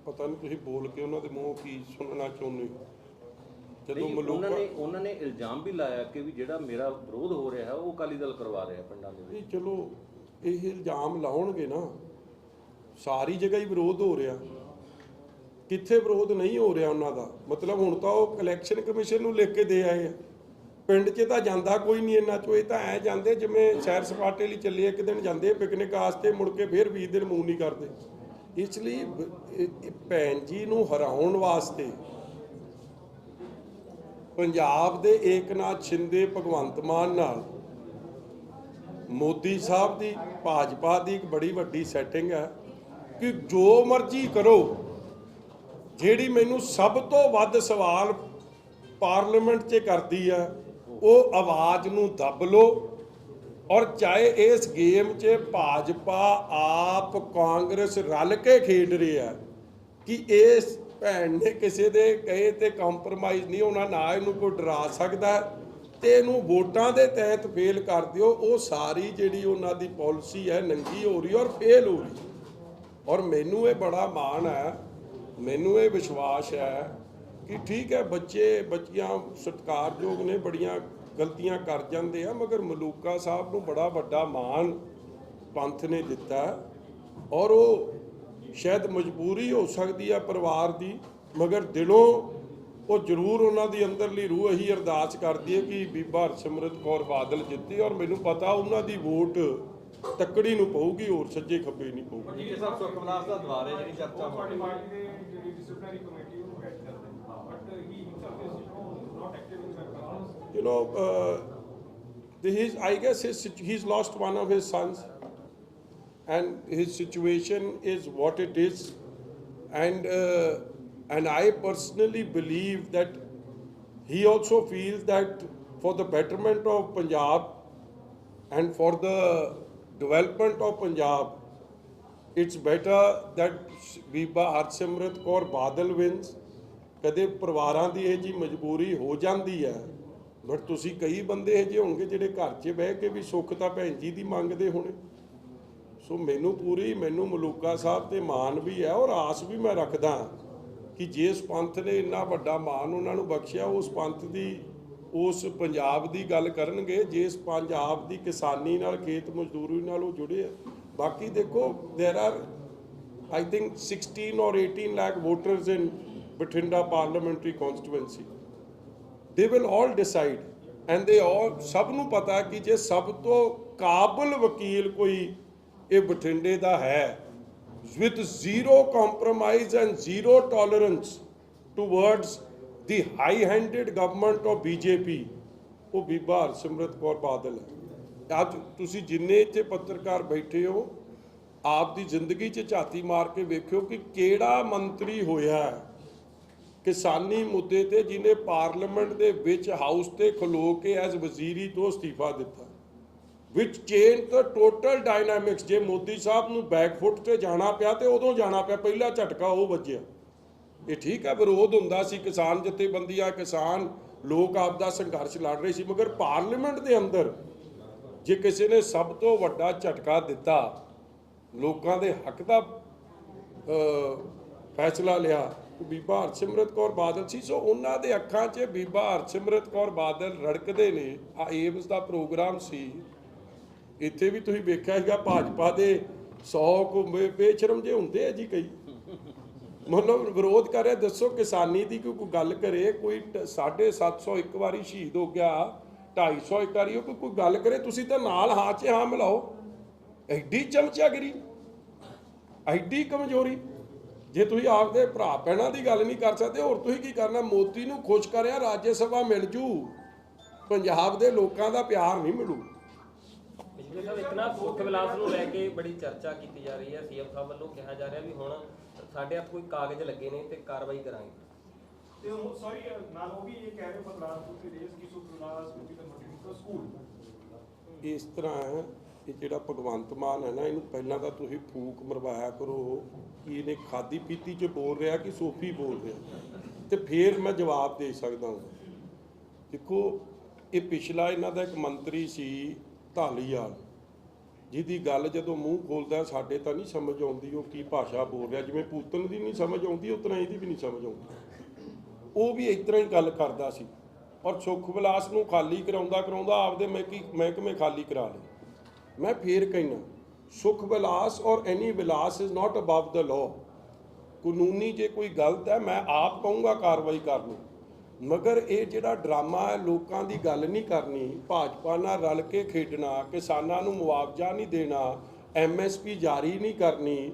ਪਤਾ ਨਹੀਂ ਤੁਸੀਂ ਬੋਲ ਕੇ ਉਹਨਾਂ ਦੇ ਮੂੰਹੋਂ ਕੀ ਸੁਣਨਾ ਚਾਹੁੰਦੇ ਹੋ? ਜਦੋਂ ਨਹੀਂ, ਉਹਨਾਂ ਮਲੂਕਾ ਨੇ ਉਹਨਾਂ ਨੇ ਇਲਜ਼ਾਮ ਵੀ ਲਾਇਆ ਕਿ ਵੀ ਜਿਹੜਾ ਮੇਰਾ ਵਿਰੋਧ ਹੋ ਰਿਹਾ ਹੈ ਉਹ ਅਕਾਲੀ ਦਲ ਕਰਵਾ ਰਿਹਾ ਪਿੰਡਾਂ ਦੇ ਵਿੱਚ। ਨਹੀਂ ਚਲੋ ਇਹ ਇਲਜ਼ਾਮ ਲਾਉਣਗੇ ਨਾ। ਸਾਰੀ ਜਗ੍ਹਾ ਹੀ ਵਿਰੋਧ ਹੋ ਰਿਹਾ। ਕਿੱਥੇ ਵਿਰੋਧ ਨਹੀਂ ਹੋ ਰਿਹਾ ਉਹਨਾਂ ਦਾ? ਮਤਲਬ ਹੁਣ ਤਾਂ ਉਹ ਇਲੈਕਸ਼ਨ ਕਮਿਸ਼ਨ ਨੂੰ ਲਿਖ ਕੇ ਦੇ ਆਏ ਆ। ਪਿੰਡ 'ਚ ਤਾਂ ਜਾਂਦਾ ਕੋਈ ਨਹੀਂ ਇੰਨਾ ਚੋ, ਇਹ ਤਾਂ ਐ ਜਾਂਦੇ ਜਿਵੇਂ ਸੈਰ ਸਪਾਟੇ ਲਈ ਚੱਲੇ ਇੱਕ ਦਿਨ ਜਾਂਦੇ ਪਿਕਨਿਕ ਵਾਸਤੇ, ਮੁੜ ਕੇ ਫਿਰ 20 ਦਿਨ ਮੂੰਹ ਨਹੀਂ ਕਰਦੇ। ਇਸ ਲਈ ਭੈਣ ਜੀ ਨੂੰ ਹਰਾਉਣ ਵਾਸਤੇ ਪੰਜਾਬ ਦੇ ਏਕਨਾਥ ਸ਼ਿੰਦੇ, ਭਗਵੰਤ ਮਾਨ ਨਾਲ ਮੋਦੀ ਸਾਹਿਬ ਦੀ, ਭਾਜਪਾ ਦੀ ਇੱਕ ਬੜੀ ਵੱਡੀ ਸੈਟਿੰਗ ਹੈ ਕਿ ਜੋ ਮਰਜ਼ੀ ਕਰੋ ਜਿਹੜੀ ਮੈਨੂੰ ਸਭ ਤੋਂ ਵੱਧ ਸਵਾਲ ਪਾਰਲੀਮੈਂਟ 'ਚ ਕਰਦੀ ਆ, ਉਹ ਆਵਾਜ਼ ਨੂੰ ਦੱਬ ਲਓ ਔਰ ਚਾਹੇ ਇਸ ਗੇਮ 'ਚ ਭਾਜਪਾ, ਆਪ, ਕਾਂਗਰਸ ਰਲ ਕੇ ਖੇਡ ਰਹੇ ਆ, ਕਿ ਇਸ ਭੈਣ ਨੇ ਕਿਸੇ ਦੇ ਕਹੇ ਤੇ ਕੰਪਰਮਾਈਜ਼ ਨਹੀਂ ਹੋਣਾ, ਨਾ ਇਹਨੂੰ ਕੋਈ ਡਰਾ ਸਕਦਾ ਤੇ ਇਹਨੂੰ ਵੋਟਾਂ ਦੇ ਤਹਿਤ ਫੇਲ ਕਰ ਦਿਓ, ਉਹ ਸਾਰੀ ਜਿਹੜੀ ਉਹਨਾਂ ਦੀ ਪਾਲਿਸੀ ਹੈ, ਨੰਗੀ ਹੋ ਰਹੀ ਔਰ ਫੇਲ ਹੋ ਰਹੀ। ਔਰ ਮੈਨੂੰ ਇਹ ਬੜਾ ਮਾਣ ਹੈ ਮੈਨੂੰ ਇਹ ਵਿਸ਼ਵਾਸ ਹੈ ਕਿ ਠੀਕ ਹੈ, ਬੱਚੇ, ਬੱਚੀਆਂ ਸਤਿਕਾਰਯੋਗ ਨੇ, ਬੜੀਆਂ ਗਲਤੀਆਂ ਕਰ ਜਾਂਦੇ ਆ, ਮਗਰ ਮਲੂਕਾ ਸਾਹਿਬ ਨੂੰ ਬੜਾ ਵੱਡਾ ਮਾਣ ਪੰਥ ਨੇ ਦਿੱਤਾ ਔਰ ਉਹ ਸ਼ਾਇਦ ਮਜਬੂਰੀ ਹੋ ਸਕਦੀ ਹੈ ਪਰਿਵਾਰ ਦੀ, ਮਗਰ ਦਿਲੋਂ ਉਹ ਜ਼ਰੂਰ ਉਹਨਾਂ ਦੀ ਅੰਦਰਲੀ ਰੂਹ ਇਹੀ ਅਰਦਾਸ ਕਰਦੀ ਹੈ ਕਿ ਬੀਬਾ ਹਰਸਿਮਰਤ ਕੌਰ ਬਾਦਲ ਜਿੱਤੀ ਔਰ ਮੈਨੂੰ ਪਤਾ ਉਹਨਾਂ ਦੀ ਵੋਟ ਤੱਕੜੀ ਨੂੰ ਪਊਗੀ ਹੋਰ ਸੱਜੇ ਖੱਬੇ ਨਹੀਂ ਪਊਗੀ ਜੀ ਸਭ ਸੁਖਮਨਾਸ ਦਾ ਦੁਆਰੇ ਜਿਹੜੀ ਚਰਚਾ ਹੋ ਰਹੀ ਹੈ ਦੇ ਜਿਹੜੀ ਡਿਸਪਲਿਨਰੀ ਕਮੇਟੀ ਉਹਨੂੰ ਹੈਡ ਕਰਦੇ but he himself is not active in that you know, uh, the, his, I guess his, sit- he's lost one of his sons, and his situation is what it is, and uh, and I personally believe that he also feels that for the betterment of Punjab and for the development of Punjab it's better that Biba Harsimrat Kaur Badal wins. ਕਦੇ ਪਰਿਵਾਰਾਂ ਦੀ ਇਹ ਜੀ ਮਜਬੂਰੀ ਹੋ ਜਾਂਦੀ ਹੈ but ਤੁਸੀਂ ਕਈ ਬੰਦੇ ਇਹ ਜਿਹੇ ਹੋਣਗੇ ਜਿਹੜੇ ਘਰ 'ਚ ਬਹਿ ਕੇ ਵੀ ਸੁੱਖ ਤਾਂ ਭੈਣ ਜੀ ਦੀ ਮੰਗਦੇ ਹੋਣੇ ਸੋ ਮੈਨੂੰ ਪੂਰੀ, ਮੈਨੂੰ ਮਲੂਕਾ ਸਾਹਿਬ ਤੇ ਮਾਣ ਵੀ ਹੈ ਔਰ ਆਸ ਵੀ ਮੈਂ ਰੱਖਦਾ ਕਿ ਜਿਸ ਪੰਥ ਨੇ ਇੰਨਾ ਵੱਡਾ ਮਾਣ ਉਹਨਾਂ ਨੂੰ ਬਖਸ਼ਿਆ, ਉਸ ਪੰਥ ਦੀ ਉਸ ਪੰਜਾਬ ਦੀ ਗੱਲ ਕਰਨਗੇ ਜਿਸ ਪੰਜਾਬ ਦੀ ਕਿਸਾਨੀ ਨਾਲ ਖੇਤ ਮਜ਼ਦੂਰੀ ਨਾਲ ਉਹ ਜੁੜੇ ਆ ਬਾਕੀ ਦੇਖੋ there are I think 16 or 18 lakh voters in Bathinda parliamentary constituency. They will all decide and they all ਸਭ ਨੂੰ ਪਤਾ ਕਿ ਜੇ ਸਭ ਤੋਂ ਕਾਬਲ ਵਕੀਲ ਕੋਈ ਇਹ ਬਠਿੰਡੇ ਦਾ ਹੈ with zero compromise and zero tolerance towards the high-handed government of BJP ਉਹ ਬੀਬਾ ਹਰਸਿਮਰਤ ਕੌਰ ਬਾਦਲ ਹੈ। ਅੱਜ ਤੁਸੀਂ ਜਿੰਨੇ ਇੱਥੇ ਪੱਤਰਕਾਰ ਬੈਠੇ ਹੋ, ਆਪ ਦੀ ਜ਼ਿੰਦਗੀ 'ਚ ਝਾਤੀ ਮਾਰ ਕੇ ਵੇਖਿਓ ਕਿ ਕਿਹੜਾ ਮੰਤਰੀ ਹੋਇਆ ਕਿਸਾਨੀ ਮੁੱਦੇ ਤੇ ਜਿਹਨੇ ਪਾਰਲੀਮੈਂਟ ਦੇ ਵਿੱਚ ਹਾਊਸ ਤੇ ਖਲੋ ਕੇ ਐਜ਼ ਵਜ਼ੀਰੀ ਤੋਂ ਅਸਤੀਫਾ ਦਿੱਤਾ। Which change the total dynamics ਜੇ ਮੋਦੀ ਸਾਹਿਬ ਨੂੰ ਬੈਕਫੁੱਟ ਤੇ ਜਾਣਾ ਪਿਆ ਤੇ ਉਦੋਂ ਜਾਣਾ ਪਿਆ, ਪਹਿਲਾ ਝਟਕਾ ਉਹ ਵੱਜਿਆ। ਇਹ ਠੀਕ ਹੈ, ਵਿਰੋਧ ਹੁੰਦਾ ਸੀ ਕਿਸਾਨ ਜਥੇਬੰਦੀਆਂ ਕਿਸਾਨ ਲੋਕ ਆਪ ਦਾ ਸੰਘਰਸ਼ ਲੜ ਰਹੇ ਸੀ, ਮਗਰ ਪਾਰਲੀਮੈਂਟ ਦੇ ਅੰਦਰ ਜੇ ਕਿਸੇ ਨੇ ਸਭ ਤੋਂ ਵੱਡਾ ਝਟਕਾ ਦਿੱਤਾ, ਲੋਕਾਂ ਦੇ ਹੱਕ ਦਾ ਫੈਸਲਾ ਲਿਆ ਬੀਬਾ ਹਰਸਿਮਰਤ ਕੌਰ ਬਾਦਲ ਸੀ। ਸੋ ਉਹਨਾਂ ਦੇ ਅੱਖਾਂ 'ਚ ਬੀਬਾ ਹਰਸਿਮਰਤ ਕੌਰ ਬਾਦਲ ਰੜਕਦੇ ਨੇ। ਆ ਏਮਸ ਦਾ ਪ੍ਰੋਗਰਾਮ ਸੀ। ਇੱਥੇ ਵੀ ਤੁਸੀਂ ਵੇਖਿਆ ਹੈਗਾ ਭਾਜਪਾ ਦੇ 100 ਕੁ ਬੇਸ਼ਰਮ ਜੇ ਹੁੰਦੇ ਆ ਜੀ ਕਈ। ਮਤਲਬ ਵਿਰੋਧ ਕਰ ਰਿਹਾ, ਦੱਸੋ ਕਿਸਾਨੀ ਦੀ ਕੋਈ ਗੱਲ ਕਰੇ, ਕੋਈ 750 ਇੱਕ ਵਾਰੀ ਸ਼ਹੀਦ ਹੋ ਗਿਆ 250 ਇੱਕ ਵਾਰੀ ਕੋਈ ਕੋਈ ਗੱਲ ਕਰੇ, ਤੁਸੀਂ ਤਾਂ ਨਾਲ ਹਾਂ 'ਚ ਹਾਂ ਮਿਲਾਓ। ਐਡੀ ਚਮਚਾਗਿਰੀ, ਐਡੀ ਕਮਜ਼ੋਰੀ। ਜੇ ਤੁਸੀਂ ਆਪਦੇ ਭਰਾ ਭੈਣਾਂ ਦੀ ਗੱਲ ਨਹੀਂ ਕਰ ਸਕਦੇ, ਹੋਰ ਤੁਸੀਂ ਕੀ ਕਰਨਾ, ਮੋਦੀ ਨੂੰ ਖੁਸ਼ ਕਰਿਆ, ਰਾਜ ਸਭਾ ਮਿਲ ਜੂ। ਪੰਜਾਬ ਦੇ ਲੋਕਾਂ ਦਾ ਪਿਆਰ ਨਹੀਂ ਮਿਲੂ। ਪਿਛਲੇ ਸੁੱਖ ਵਿਲਾਸ ਨੂੰ ਲੈ ਕੇ ਬੜੀ ਚਰਚਾ ਕੀਤੀ ਜਾ ਰਹੀ ਹੈ, ਸੀਐਮ ਸਾਹਿਬ ਵੱਲੋਂ ਕਿਹਾ ਜਾ ਰਿਹਾ ਵੀ ਹੁਣ ਸਾਡੇ ਹੱਥ ਕੋਈ ਕਾਗਜ਼ ਲੱਗੇ ਨੇ ਤੇ ਕਾਰਵਾਈ ਕਰਾਂਗੇ। ਤੇ ਉਹ ਸੌਰੀ ਨਾਲ ਉਹ ਵੀ ਇਹ ਕਹਿ ਰਹੇ ਬਦਲਾਅ ਕਿ ਰੇਸ ਕੀ ਸੁਪਰਨਾਸ ਕਿਉਂਕਿ ਤਾਂ ਮਟੀਰੀਅਲ ਸਕੂਲ ਇਸ ਤਰ੍ਹਾਂ ਹੈ ਕਿ ਜਿਹੜਾ ਭਗਵੰਤ ਮਾਨ ਹੈ ਨਾ ਇਹਨੂੰ ਪਹਿਲਾਂ ਤਾਂ ਤੁਸੀਂ ਫੂਕ ਮਰਵਾਇਆ ਕਰੋ ਕਿ ਇਹਨੇ ਖਾਦੀ ਪੀਤੀ ਚ ਬੋਲ ਰਿਹਾ ਕਿ ਸੋਫੀ ਬੋਲ ਰਿਹਾ। ਤੇ ਫਿਰ ਮੈਂ ਜਵਾਬ ਦੇ ਸਕਦਾ ਹਾਂ। ਦੇਖੋ ਇਹ ਪਿਛਲਾ ਇਹਨਾਂ ਦਾ ਇੱਕ ਮੰਤਰੀ ਸੀ ਢਾਲੀਵਾਲ ਜਿਹਦੀ ਗੱਲ ਜਦੋਂ ਮੂੰਹ ਖੋਲਦਾ, ਸਾਡੇ ਤਾਂ ਨਹੀਂ ਸਮਝ ਆਉਂਦੀ ਉਹ ਕੀ ਭਾਸ਼ਾ ਬੋਲ ਰਿਹਾ। ਜਿਵੇਂ ਪੂਤਨ ਦੀ ਨਹੀਂ ਸਮਝ ਆਉਂਦੀ ਉਤਨਾ ਇਹਦੀ ਵੀ ਨਹੀਂ ਸਮਝ ਆਉਂਦੀ। ਉਹ ਵੀ ਇਸ ਤਰ੍ਹਾਂ ਹੀ ਗੱਲ ਕਰਦਾ ਸੀ। ਪਰ ਸੁੱਖ ਵਿਲਾਸ ਨੂੰ ਖਾਲੀ ਕਰਾਉਂਦਾ ਕਰਾਉਂਦਾ ਆਪਦੇ ਮਹਿਕੀ ਮਹਿਕਮੇ ਖਾਲੀ ਕਰਾ ਲਏ। ਮੈਂ ਫੇਰ ਕਹਿਣਾ Sukh Vilas or any Vilas is not above the law ਕਾਨੂੰਨੀ ਜੇ ਕੋਈ ਗਲਤ ਹੈ, ਮੈਂ ਆਪ ਕਹੂੰਗਾ ਕਾਰਵਾਈ ਕਰ ਲਓ। ਮਗਰ ਇਹ ਜਿਹੜਾ ਡਰਾਮਾ ਹੈ, ਲੋਕਾਂ ਦੀ ਗੱਲ ਨਹੀਂ ਕਰਨੀ, ਭਾਜਪਾ ਨਾਲ ਰਲ ਕੇ ਖੇਡਣਾ, ਕਿਸਾਨਾਂ ਨੂੰ ਮੁਆਵਜ਼ਾ ਨਹੀਂ ਦੇਣਾ ਐਮਐਸਪੀ ਜਾਰੀ ਨਹੀਂ ਕਰਨੀ,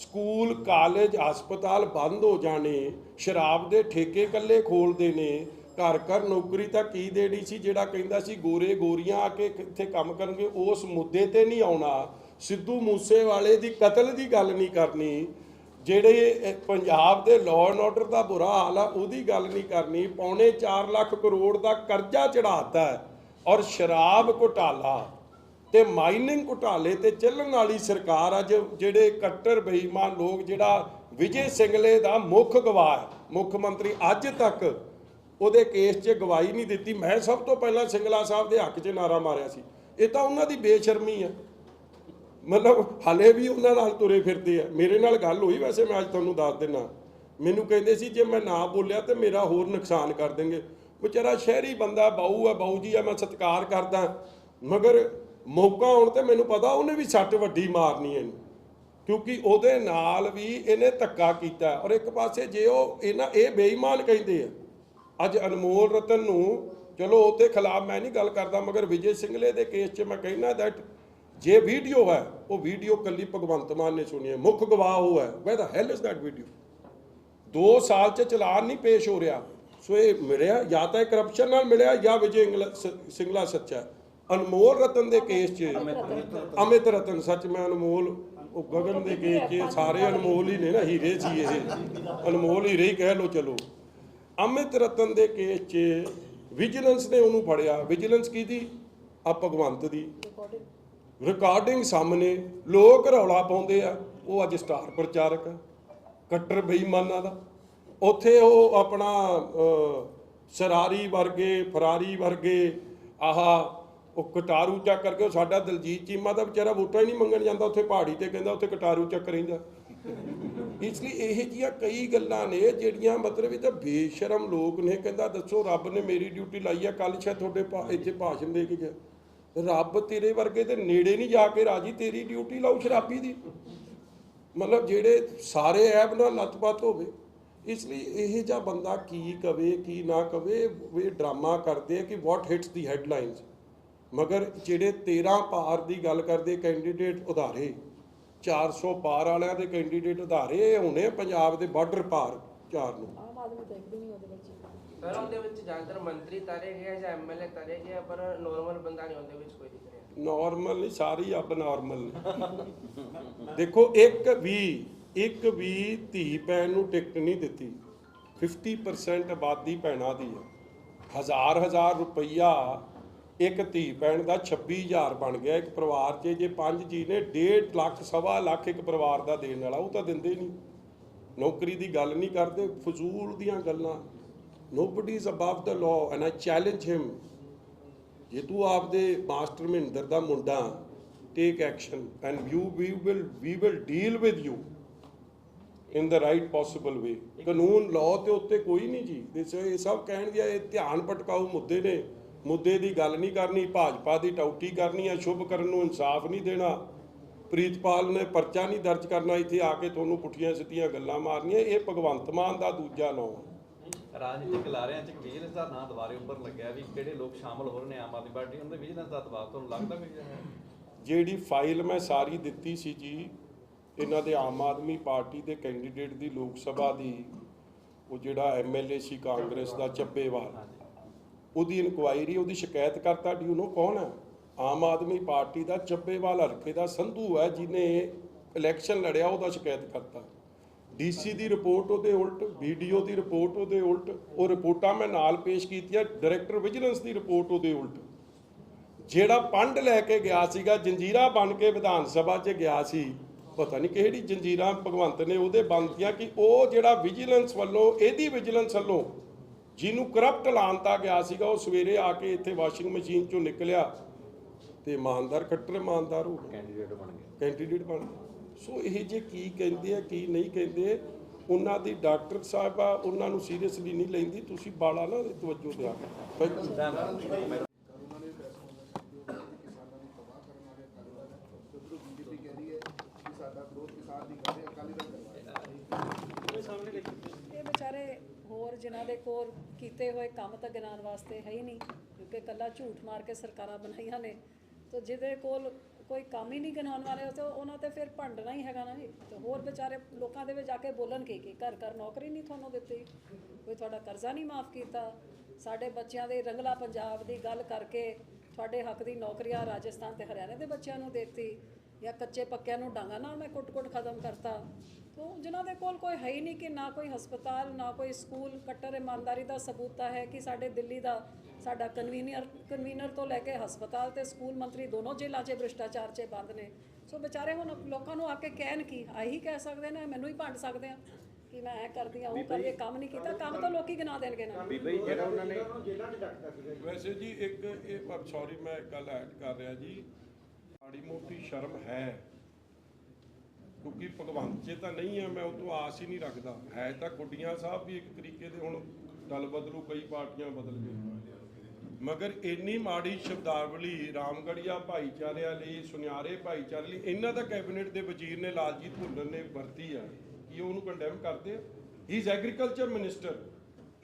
ਸਕੂਲ, ਕਾਲਜ, ਹਸਪਤਾਲ ਬੰਦ ਹੋ ਜਾਣੇ, ਸ਼ਰਾਬ ਦੇ ਠੇਕੇ ਕੱਲੇ ਖੋਲਦੇ ਨੇ, ਘਰ ਘਰ ਨੌਕਰੀ ਤਾਂ ਕੀ ਦੇਣੀ ਸੀ ਜਿਹੜਾ ਕਹਿੰਦਾ ਸੀ ਗੋਰੇ ਗੋਰੀਆਂ ਆ ਕੇ ਇੱਥੇ ਕੰਮ ਕਰਨਗੇ, ਉਸ ਮੁੱਦੇ ਤੇ ਨਹੀਂ ਆਉਣਾ, ਸਿੱਧੂ ਮੂਸੇ ਵਾਲੇ ਦੀ ਕਤਲ ਦੀ ਗੱਲ ਨਹੀਂ ਕਰਨੀ ਜਿਹੜੇ ਪੰਜਾਬ ਦੇ ਲਾਅ ਐਂਡ ਆਰਡਰ ਦਾ ਬੁਰਾ ਹਾਲ ਆ, ਉਹਦੀ ਗੱਲ ਨਹੀਂ ਕਰਨੀ। ਪੌਣੇ 4 ਲੱਖ ਕਰੋੜ ਦਾ ਕਰਜ਼ਾ ਚੜਾਤਾ ਹੈ ਔਰ ਸ਼ਰਾਬ ਘੁਟਾਲਾ ਤੇ ਮਾਈਨਿੰਗ ਘੁਟਾਲੇ ਤੇ ਚੱਲਣ ਵਾਲੀ ਸਰਕਾਰ ਅੱਜ ਜਿਹੜੇ ਕੱਟਰ ਬੇਈਮਾਨ ਲੋਕ, ਜਿਹੜਾ ਵਿਜੇ ਸਿੰਗਲੇ ਦਾ ਮੁੱਖ ਗਵਾਹ ਹੈ, ਮੁੱਖ ਮੰਤਰੀ ਅੱਜ ਤੱਕ ਉਹਦੇ ਕੇਸ 'ਚ ਗਵਾਹੀ ਨਹੀਂ ਦਿੱਤੀ। ਮੈਂ ਸਭ ਤੋਂ ਪਹਿਲਾਂ ਸਿੰਗਲਾ ਸਾਹਿਬ ਦੇ ਹੱਕ 'ਚ ਨਾਰਾ ਮਾਰਿਆ ਸੀ। ਇਹ ਤਾਂ ਉਹਨਾਂ ਦੀ ਬੇਸ਼ਰਮੀ ਹੈ ਮਤਲਬ ਹਲੇ ਵੀ ਉਹਨਾਂ ਨਾਲ ਤੁਰੇ ਫਿਰਦੇ ਆ। ਮੇਰੇ ਨਾਲ ਗੱਲ ਹੋਈ ਵੈਸੇ, ਮੈਂ ਅੱਜ ਤੁਹਾਨੂੰ ਦੱਸ ਦਿੰਨਾ। ਮੈਨੂੰ ਕਹਿੰਦੇ ਸੀ, ਜੇ ਮੈਂ ਨਾ ਬੋਲਿਆ ਤੇ ਮੇਰਾ ਹੋਰ ਨੁਕਸਾਨ ਕਰ ਦੇਣਗੇ। ਵਿਚਾਰਾ ਸ਼ਹਿਰੀ ਬੰਦਾ, ਬਾਊ ਆ, ਬਾਊ ਜੀ ਆ, ਮੈਂ ਸਤਿਕਾਰ ਕਰਦਾ। ਮਗਰ ਮੌਕਾ ਆਉਣ ਤੇ ਮੈਨੂੰ ਪਤਾ ਉਹਨੇ ਵੀ ਸੱਟ ਵੱਡੀ ਮਾਰਨੀ ਹੈ ਇਹਨੂੰ। ਕਿਉਂਕਿ ਉਹਦੇ ਨਾਲ ਵੀ ਇਹਨੇ ਧੱਕਾ ਕੀਤਾ। ਔਰ ਇੱਕ ਪਾਸੇ ਜੇ ਉਹ ਇਹਨਾਂ, ਇਹ ਬੇਈਮਾਨ ਕਹਿੰਦੇ ਆ, ਅੱਜ ਅਨਮੋਲ ਰਤਨ ਨੂੰ, ਚਲੋ ਉਹਦੇ ਖਿਲਾਫ ਮੈਂ ਨਹੀਂ ਗੱਲ ਕਰਦਾ, ਮਗਰ ਵਿਜੇ ਸਿੰਗਲੇ ਦੇ ਕੇਸ 'ਚ ਮੈਂ ਕਹਿਣਾ ਦੈਟ ਜੇ ਵੀਡੀਓ ਹੈ ਉਹ ਵੀਡੀਓ ਕੱਲੀ ਭਗਵੰਤ ਮਾਨ ਨੇ ਸੁਣੀ ਹੈ ਮੁੱਖ ਗਵਾਹ ਉਹ ਹੈ ਵੇ ਦਾ ਹੈਲ ਇਜ਼ ਦੈਟ ਵੀਡੀਓ 2 ਸਾਲ 'ਚ ਚਲਾਨ ਨਹੀਂ ਪੇਸ਼ ਹੋ ਰਿਹਾ। ਸੋ ਇਹ ਮਿਲਿਆ ਜਾਂ ਤਾਂ ਇਹ ਕਰਪਸ਼ਨ ਨਾਲ ਮਿਲਿਆ ਜਾਂ ਵਿਜੇ ਸਿੰਗਲਾ ਸੱਚਾ। ਅਨਮੋਲ ਰਤਨ ਦੇ ਕੇਸ 'ਚ ਅਮਿਤ ਰਤਨ। ਸੱਚ ਮੈਂ ਅਨਮੋਲ ਉਹ ਗਗਨ ਦੇ ਕੇਸ 'ਚ ਸਾਰੇ ਅਨਮੋਲ ਹੀ ਨੇ ਨਾ ਹੀਰੇ ਸੀ ਇਹ। ਅਨਮੋਲ ਹੀ ਕਹਿ ਲੋ ਚਲੋ। ਅਮਿਤ ਰਤਨ ਦੇ ਕੇਸ 'ਚ ਵਿਜੀਲੈਂਸ ਨੇ ਉਹਨੂੰ ਫੜਿਆ। ਵਿਜੀਲੈਂਸ ਕਿਹਦੀ? ਆ ਭਗਵੰਤ ਦੀ। ਰਿਕਾਰਡਿੰਗ ਸਾਹਮਣੇ ਲੋਕ ਰੌਲਾ ਪਾਉਂਦੇ ਆ। ਉਹ ਅੱਜ ਸਟਾਰ ਪ੍ਰਚਾਰਕ ਆ, ਕੱਟਰ ਬੇਈਮਾਨਾਂ ਦਾ। ਉੱਥੇ ਉਹ ਆਪਣਾ ਸਰਾਰੀ ਵਰਗੇ, ਫਰਾਰੀ ਵਰਗੇ, ਆਹ, ਉਹ ਕਟਾਰੂ ਚੱਕ ਕਰਕੇ ਉਹ ਸਾਡਾ ਦਲਜੀਤ ਚੀਮਾ ਦਾ ਵਿਚਾਰਾ ਵੋਟਾਂ ਹੀ ਨਹੀਂ ਮੰਗਣ ਜਾਂਦਾ। ਉੱਥੇ ਪਹਾੜੀ ਤੇ ਕਹਿੰਦਾ ਉੱਥੇ ਕਟਾਰੂ ਚੱਕ ਰਹਿੰਦਾ। ਇਸ ਲਈ ਇਹ ਜੀਆਂ ਕਈ ਗੱਲਾਂ ਨੇ ਜਿਹੜੀਆਂ ਮਤਲਬ ਇਹ ਤਾਂ ਬੇਸ਼ਰਮ ਲੋਕ ਨੇ। ਕਹਿੰਦਾ ਦੱਸੋ ਰੱਬ ਨੇ ਮੇਰੀ ਡਿਊਟੀ ਲਾਈ ਆ ਕੱਲ ਸ਼ਾਇਦ ਤੁਹਾਡੇ ਭਾ- ਇੱਥੇ ਭਾਸ਼ਣ ਦੇ ਕੇ ਗਿਆ। ਰੱਬ ਤੇਰੇ ਵਰਗੇ ਤੇ ਨੇੜੇ ਨਹੀਂ ਜਾ ਕੇ ਰਾਜੀ, ਤੇਰੀ ਡਿਊਟੀ ਲਾਉ ਸ਼ਰਾਬੀ ਦੀ। ਮਤਲਬ ਜਿਹੜੇ ਸਾਰੇ ਐਬ ਨਾਲ ਲੱਤਪੱਤ ਹੋਵੇ, ਇਸ ਲਈ ਇਹ ਜਿਹਾ ਬੰਦਾ ਕੀ ਕਵੇ, ਕੀ ਨਾ ਕਵੇ, ਇਹ ਡਰਾਮਾ ਕਰਦੇ ਆ ਕਿ ਵਾਟ ਹਿਟਸ ਦੀ ਹੈਡਲਾਈਨਸ ਮਗਰ ਜਿਹੜੇ 13 ਪਾਰ ਦੀ ਗੱਲ ਕਰਦੇ ਕੈਂਡੀਡੇਟ ਉਧਾਰੇ 400 ਪਾਰ ਵਾਲਿਆਂ ਦੇ ਕੈਂਡੀਡੇਟ ਉਧਾਰੇ, ਇਹ ਹੋਣੇ ਪੰਜਾਬ ਦੇ ਬਾਰਡਰ ਪਾਰ ਚਾਰ ਨੂੰ। ਆਮ ਆਦਮੀ ਤਾਂ ਇੱਕ ਵੀ ਨਹੀਂ ਉਹਦੇ ਸਰ ਉਹਦੇ ਵਿੱਚ ਜ਼ਿਆਦਾਤਰ ਮੰਤਰੀ ਤਾਰੇ ਗਏ ਜਾਂ ਐਮਐਲਏ ਤਾਰੇ ਗਏ ਪਰ ਨੋਰਮਲ ਬੰਦਾ ਨਹੀਂ ਉਹਦੇ ਵਿੱਚ ਕੋਈ ਦਿਖ ਰਿਹਾ। ਨਾਰਮਲ ਨਹੀਂ, ਸਾਰੀ ਅਬ ਨਾਰਮਲ ਦੇਖੋ, ਇੱਕ ਵੀ ਇੱਕ ਵੀ ਧੀ ਭੈਣ ਨੂੰ ਟਿਕਟ ਨਹੀਂ ਦਿੱਤੀ। 50% ਆਬਾਦੀ ਭੈਣਾਂ ਦੀ ਹੈ ਹਜ਼ਾਰ ਹਜ਼ਾਰ ਰੁਪਈਆ ਇੱਕ ਧੀ ਭੈਣ ਦਾ 26000 ਬਣ ਗਿਆ ਇੱਕ ਪਰਿਵਾਰ 'ਚ। ਜੇ ਪੰਜ ਜੀ ਨੇ 1.5 ਲੱਖ, ਸਵਾ ਲੱਖ ਇੱਕ ਪਰਿਵਾਰ ਦਾ ਦੇਣ ਵਾਲਾ, ਉਹ ਤਾਂ ਦਿੰਦੇ ਨਹੀਂ। ਨੌਕਰੀ ਦੀ ਗੱਲ ਨਹੀਂ ਕਰਦੇ, ਫਜ਼ੂਲ ਦੀਆਂ ਗੱਲਾਂ। Nobody is above the law and I challenge him ਜੇ ਤੂੰ ਆਪਦੇ ਮਾਸਟਰ ਮਹਿੰਦਰ ਦਾ ਮੁੰਡਾ take action and you we will we will deal with you in the right possible way ਕਾਨੂੰਨ ਲਾਅ ਤੇ ਉੱਤੇ ਕੋਈ ਨਹੀਂ ਜੀ ਇਹ ਸਭ ਕਹਿਣ ਦੀ ਇਹ ਧਿਆਨ ਭਟਕਾਊ ਮੁੱਦੇ ਨੇ ਮੁੱਦੇ ਦੀ ਗੱਲ ਨਹੀਂ ਕਰਨੀ ਭਾਜਪਾ ਦੀ ਟੌਟੀ ਕਰਨੀ ਹੈ ਸ਼ੁਭ ਕਰਨ ਨੂੰ ਇਨਸਾਫ ਨਹੀਂ ਦੇਣਾ ਪ੍ਰੀਤਪਾਲ ਨੇ ਪਰਚਾ ਨਹੀਂ ਦਰਜ ਕਰਨਾ ਇੱਥੇ ਆ ਕੇ ਤੁਹਾਨੂੰ ਪੁੱਠੀਆਂ ਸਿੱਧੀਆਂ ਗੱਲਾਂ ਮਾਰਨੀਆਂ ਇਹ ਭਗਵੰਤ ਮਾਨ ਦਾ ਦੂਜਾ ਨਾਮ ਹੈ ਰਾਜਨੀਤਿਕ ਲਾਰਿਆਂ 'ਚ ਵਿਜੀਲੈਂਸ ਦਾ ਨਾਂ ਦੁਬਾਰੇ ਉੱਪਰ ਲੱਗਿਆ ਵੀ ਕਿਹੜੇ ਲੋਕ ਸ਼ਾਮਲ ਹੋ ਰਹੇ ਨੇ ਆਮ ਆਦਮੀ ਪਾਰਟੀ ਉਹਨਾਂ ਦੇ ਵਿਜੀਲੈਂਸ ਦਾ ਦਬਾਅ ਤੁਹਾਨੂੰ ਲੱਗਦਾ ਕੋਈ ਜਿਹੜੀ ਫਾਈਲ ਮੈਂ ਸਾਰੀ ਦਿੱਤੀ ਸੀ ਜੀ, ਇਹਨਾਂ ਦੇ ਆਮ ਆਦਮੀ ਪਾਰਟੀ ਦੇ ਕੈਂਡੀਡੇਟ ਦੀ ਲੋਕ ਸਭਾ ਦੀ, ਉਹ ਜਿਹੜਾ ਐਮਐਲਏ ਸੀ ਕਾਂਗਰਸ ਦਾ ਚੱਬੇਵਾਲ ਉਹਦੀ ਇਨਕੁਆਇਰੀ, ਉਹਦੀ ਸ਼ਿਕਾਇਤ ਕਰਤਾ ਡਿਊਨੋ ਕੌਣ ਹੈ? ਆਮ ਆਦਮੀ ਪਾਰਟੀ ਦਾ ਚੱਬੇਵਾਲ ਹਲਕੇ ਦਾ ਸੰਧੂ ਹੈ, ਜਿਹਨੇ ਇਲੈਕਸ਼ਨ ਲੜਿਆ, ਉਹਦਾ ਸ਼ਿਕਾਇਤ ਕਰਤਾ। ਡੀਸੀ ਦੀ ਰਿਪੋਰਟ ਉਹਦੇ ਉਲਟ ਵੀਡੀਓ ਦੀ ਰਿਪੋਰਟ ਉਹਦੇ ਉਲਟ ਉਹ ਰਿਪੋਰਟਾਂ ਮੈਂ ਨਾਲ ਪੇਸ਼ ਕੀਤੀਆਂ ਡਾਇਰੈਕਟਰ ਵਿਜੀਲੈਂਸ ਦੀ ਰਿਪੋਰਟ ਉਹਦੇ ਉਲਟ। ਜਿਹੜਾ ਪੰਡ ਲੈ ਕੇ ਗਿਆ ਸੀਗਾ ਜੰਜੀਰਾ ਬਣ ਕੇ ਵਿਧਾਨ ਸਭਾ 'ਚ ਗਿਆ ਸੀ ਪਤਾ ਨਹੀਂ ਕਿਹੜੀ ਜੰਜੀਰਾ ਭਗਵੰਤ ਨੇ ਉਹਦੇ ਬੰਦੀਆਂ ਕਿ ਉਹ ਜਿਹੜਾ ਵਿਜੀਲੈਂਸ ਵੱਲੋਂ ਇਹਦੀ ਵਿਜੀਲੈਂਸ ਵੱਲੋਂ ਜਿਹਨੂੰ ਕਰਪਟ ਲਾਂਤਾ ਗਿਆ ਸੀਗਾ ਉਹ ਸਵੇਰੇ ਆ ਕੇ ਇੱਥੇ ਵਾਸ਼ਿੰਗ ਮਸ਼ੀਨ 'ਚੋਂ ਨਿਕਲਿਆ ਤੇ ਇਮਾਨਦਾਰ ਕੱਟਰ ਇਮਾਨਦਾਰ ਹੋ ਗਿਆ। ਕੈਂਡੀਡੇਟ ਬਣ ਗਏ ਕੈਂਡੀਡੇਟ ਬਣ ਗਏ। ਸੋ ਇਹ ਜੇ ਕੀ ਕਹਿੰਦੇ ਆ, ਕੀ ਨਹੀਂ ਕਹਿੰਦੇ, ਉਹਨਾਂ ਦੀ ਡਾਕਟਰ ਸਾਹਿਬ ਉਹਨਾਂ ਨੂੰ ਸੀਰੀਅਸਲੀ ਨਹੀਂ ਲੈਂਦੀ, ਤੁਸੀਂ ਬਾਲਾ ਨਾ ਤਵੱਜੋ ਦਿਆ ਇਹ ਵਿਚਾਰੇ ਹੋਰ ਜਿਨ੍ਹਾਂ ਦੇ ਕੋਲ ਕੀਤੇ ਹੋਏ ਕੰਮ ਤਾਂ ਗਿਣਾਉਣ ਵਾਸਤੇ ਹੈ ਹੀ ਨਹੀਂ, ਕਿਉਂਕਿ ਕੱਲਾ ਝੂਠ ਮਾਰ ਕੇ ਸਰਕਾਰਾਂ ਬਣਾਈਆਂ ਨੇ, ਤਾਂ ਜਿਹਦੇ ਕੋਲ ਕੋਈ ਕੰਮ ਹੀ ਨਹੀਂ ਗਿਣਾਉਣ ਵਾਲੇ ਤੇ ਉਹਨਾਂ ਤੇ ਫਿਰ ਭੰਡਣਾ ਹੀ ਹੈਗਾ ਨਾ ਜੀ। ਤੇ ਹੋਰ ਵਿਚਾਰੇ ਲੋਕਾਂ ਦੇ ਵਿੱਚ ਜਾ ਕੇ ਬੋਲਣ ਕੀ ਕੀ, ਘਰ ਘਰ ਨੌਕਰੀ ਨਹੀਂ ਤੁਹਾਨੂੰ ਦਿੱਤੀ। ਕੋਈ ਤੁਹਾਡਾ ਕਰਜ਼ਾ ਨਹੀਂ ਮਾਫ ਕੀਤਾ। ਸਾਡੇ ਬੱਚਿਆਂ ਦੇ ਰੰਗਲਾ ਪੰਜਾਬ ਦੀ ਗੱਲ ਕਰਕੇ ਤੁਹਾਡੇ ਹੱਕ ਦੀ ਨੌਕਰੀਆਂ ਰਾਜਸਥਾਨ ਤੇ ਹਰਿਆਣੇ ਦੇ ਬੱਚਿਆਂ ਨੂੰ ਦਿੱਤੀ ਜਾਂ ਕੱਚੇ ਪੱਕਿਆਂ ਨੂੰ ਡਾਂਗਾ ਨਾਲ ਮੈਂ ਕੁੱਟ-ਕੁੱਟ ਖਤਮ ਕਰਤਾ। ਤੋ ਜਿਨ੍ਹਾਂ ਦੇ ਕੋਲ ਕੋਈ ਹੈ ਹੀ ਨਹੀਂ ਕਿ ਨਾ ਕੋਈ ਹਸਪਤਾਲ, ਨਾ ਕੋਈ ਸਕੂਲ, ਕੱਟਰ ਇਮਾਨਦਾਰੀ ਦਾ ਸਬੂਤਾ ਹੈ ਕਿ ਸਾਡੇ ਦਿੱਲੀ ਦਾ ਸਾਡਾ ਕਨਵੀਨਰ ਕਨਵੀਨਰ ਤੋਂ ਲੈ ਕੇ ਹਸਪਤਾਲ ਤੇ ਸਕੂਲ ਮੰਤਰੀ ਦੋਨੋਂ ਜੇਲ੍ਹਾਂ 'ਚ ਭ੍ਰਿਸ਼ਟਾਚਾਰ 'ਚ ਬੰਦ ਨੇ। ਸੋ ਵਿਚਾਰੇ ਹੁਣ ਲੋਕਾਂ ਨੂੰ ਆ ਕੇ ਕਹਿਣ ਕੀ ਆਹੀ ਕਹਿ ਸਕਦੇ ਨੇ ਮੈਨੂੰ ਹੀ ਭੰਡ ਸਕਦੇ ਆ ਕਿ ਮੈਂ ਐ ਕਰਦੀ ਆ ਉਹ ਕਰਕੇ ਕੰਮ ਨਹੀਂ ਕੀਤਾ ਕੰਮ ਤਾਂ ਲੋਕੀ ਗਿਣਾ ਦੇਣਗੇ ਨਾ। ਬੀਬਾ ਜੀ ਜਿਹੜਾ ਉਹਨਾਂ ਨੇ ਵੈਸੇ ਜੀ ਇੱਕ ਇਹ ਸੌਰੀ ਮੈਂ ਇੱਕ ਗੱਲ ਐਡ ਕਰ ਰਿਹਾ ਜੀ। ਮਾੜੀ ਮੋਟੀ ਸ਼ਰਮ ਹੈ ਕਿਉਂਕਿ ਭਗਵੰਤ ਜੀ ਤਾਂ ਨਹੀਂ ਹੈ ਮੈਂ ਉਹ ਤੋਂ ਆਸ ਹੀ ਨਹੀਂ ਰੱਖਦਾ। ਹੈ ਤਾਂ ਗੁੱਡੀਆਂ ਸਾਹਿਬ ਵੀ ਇੱਕ ਤਰੀਕੇ ਦੇ ਹੁਣ ਦਲ ਬਦਲੂ ਕਈ ਪਾਰਟੀਆਂ ਬਦਲ ਗਏ ਮਗਰ ਇੰਨੀ ਮਾੜੀ ਸ਼ਬਦਾਵਲੀ ਰਾਮਗੜੀਆ ਭਾਈਚਾਰਿਆਂ ਲਈ, ਸੁਨਿਆਰੇ ਭਾਈਚਾਰੇ ਲਈ, ਇਹਨਾਂ ਦਾ ਕੈਬਨਿਟ ਦੇ ਵਜ਼ੀਰ ਨੇ ਲਾਲਜੀਤ ਭੁੱਲਰ ਨੇ ਵਰਤੀ ਆ। ਕੀ ਉਹਨੂੰ ਕੰਡੈਮ ਕਰਦੇ ਆ? ਹੀ ਇਜ਼ ਐਗਰੀਕਲਚਰ ਮਿਨਿਸਟਰ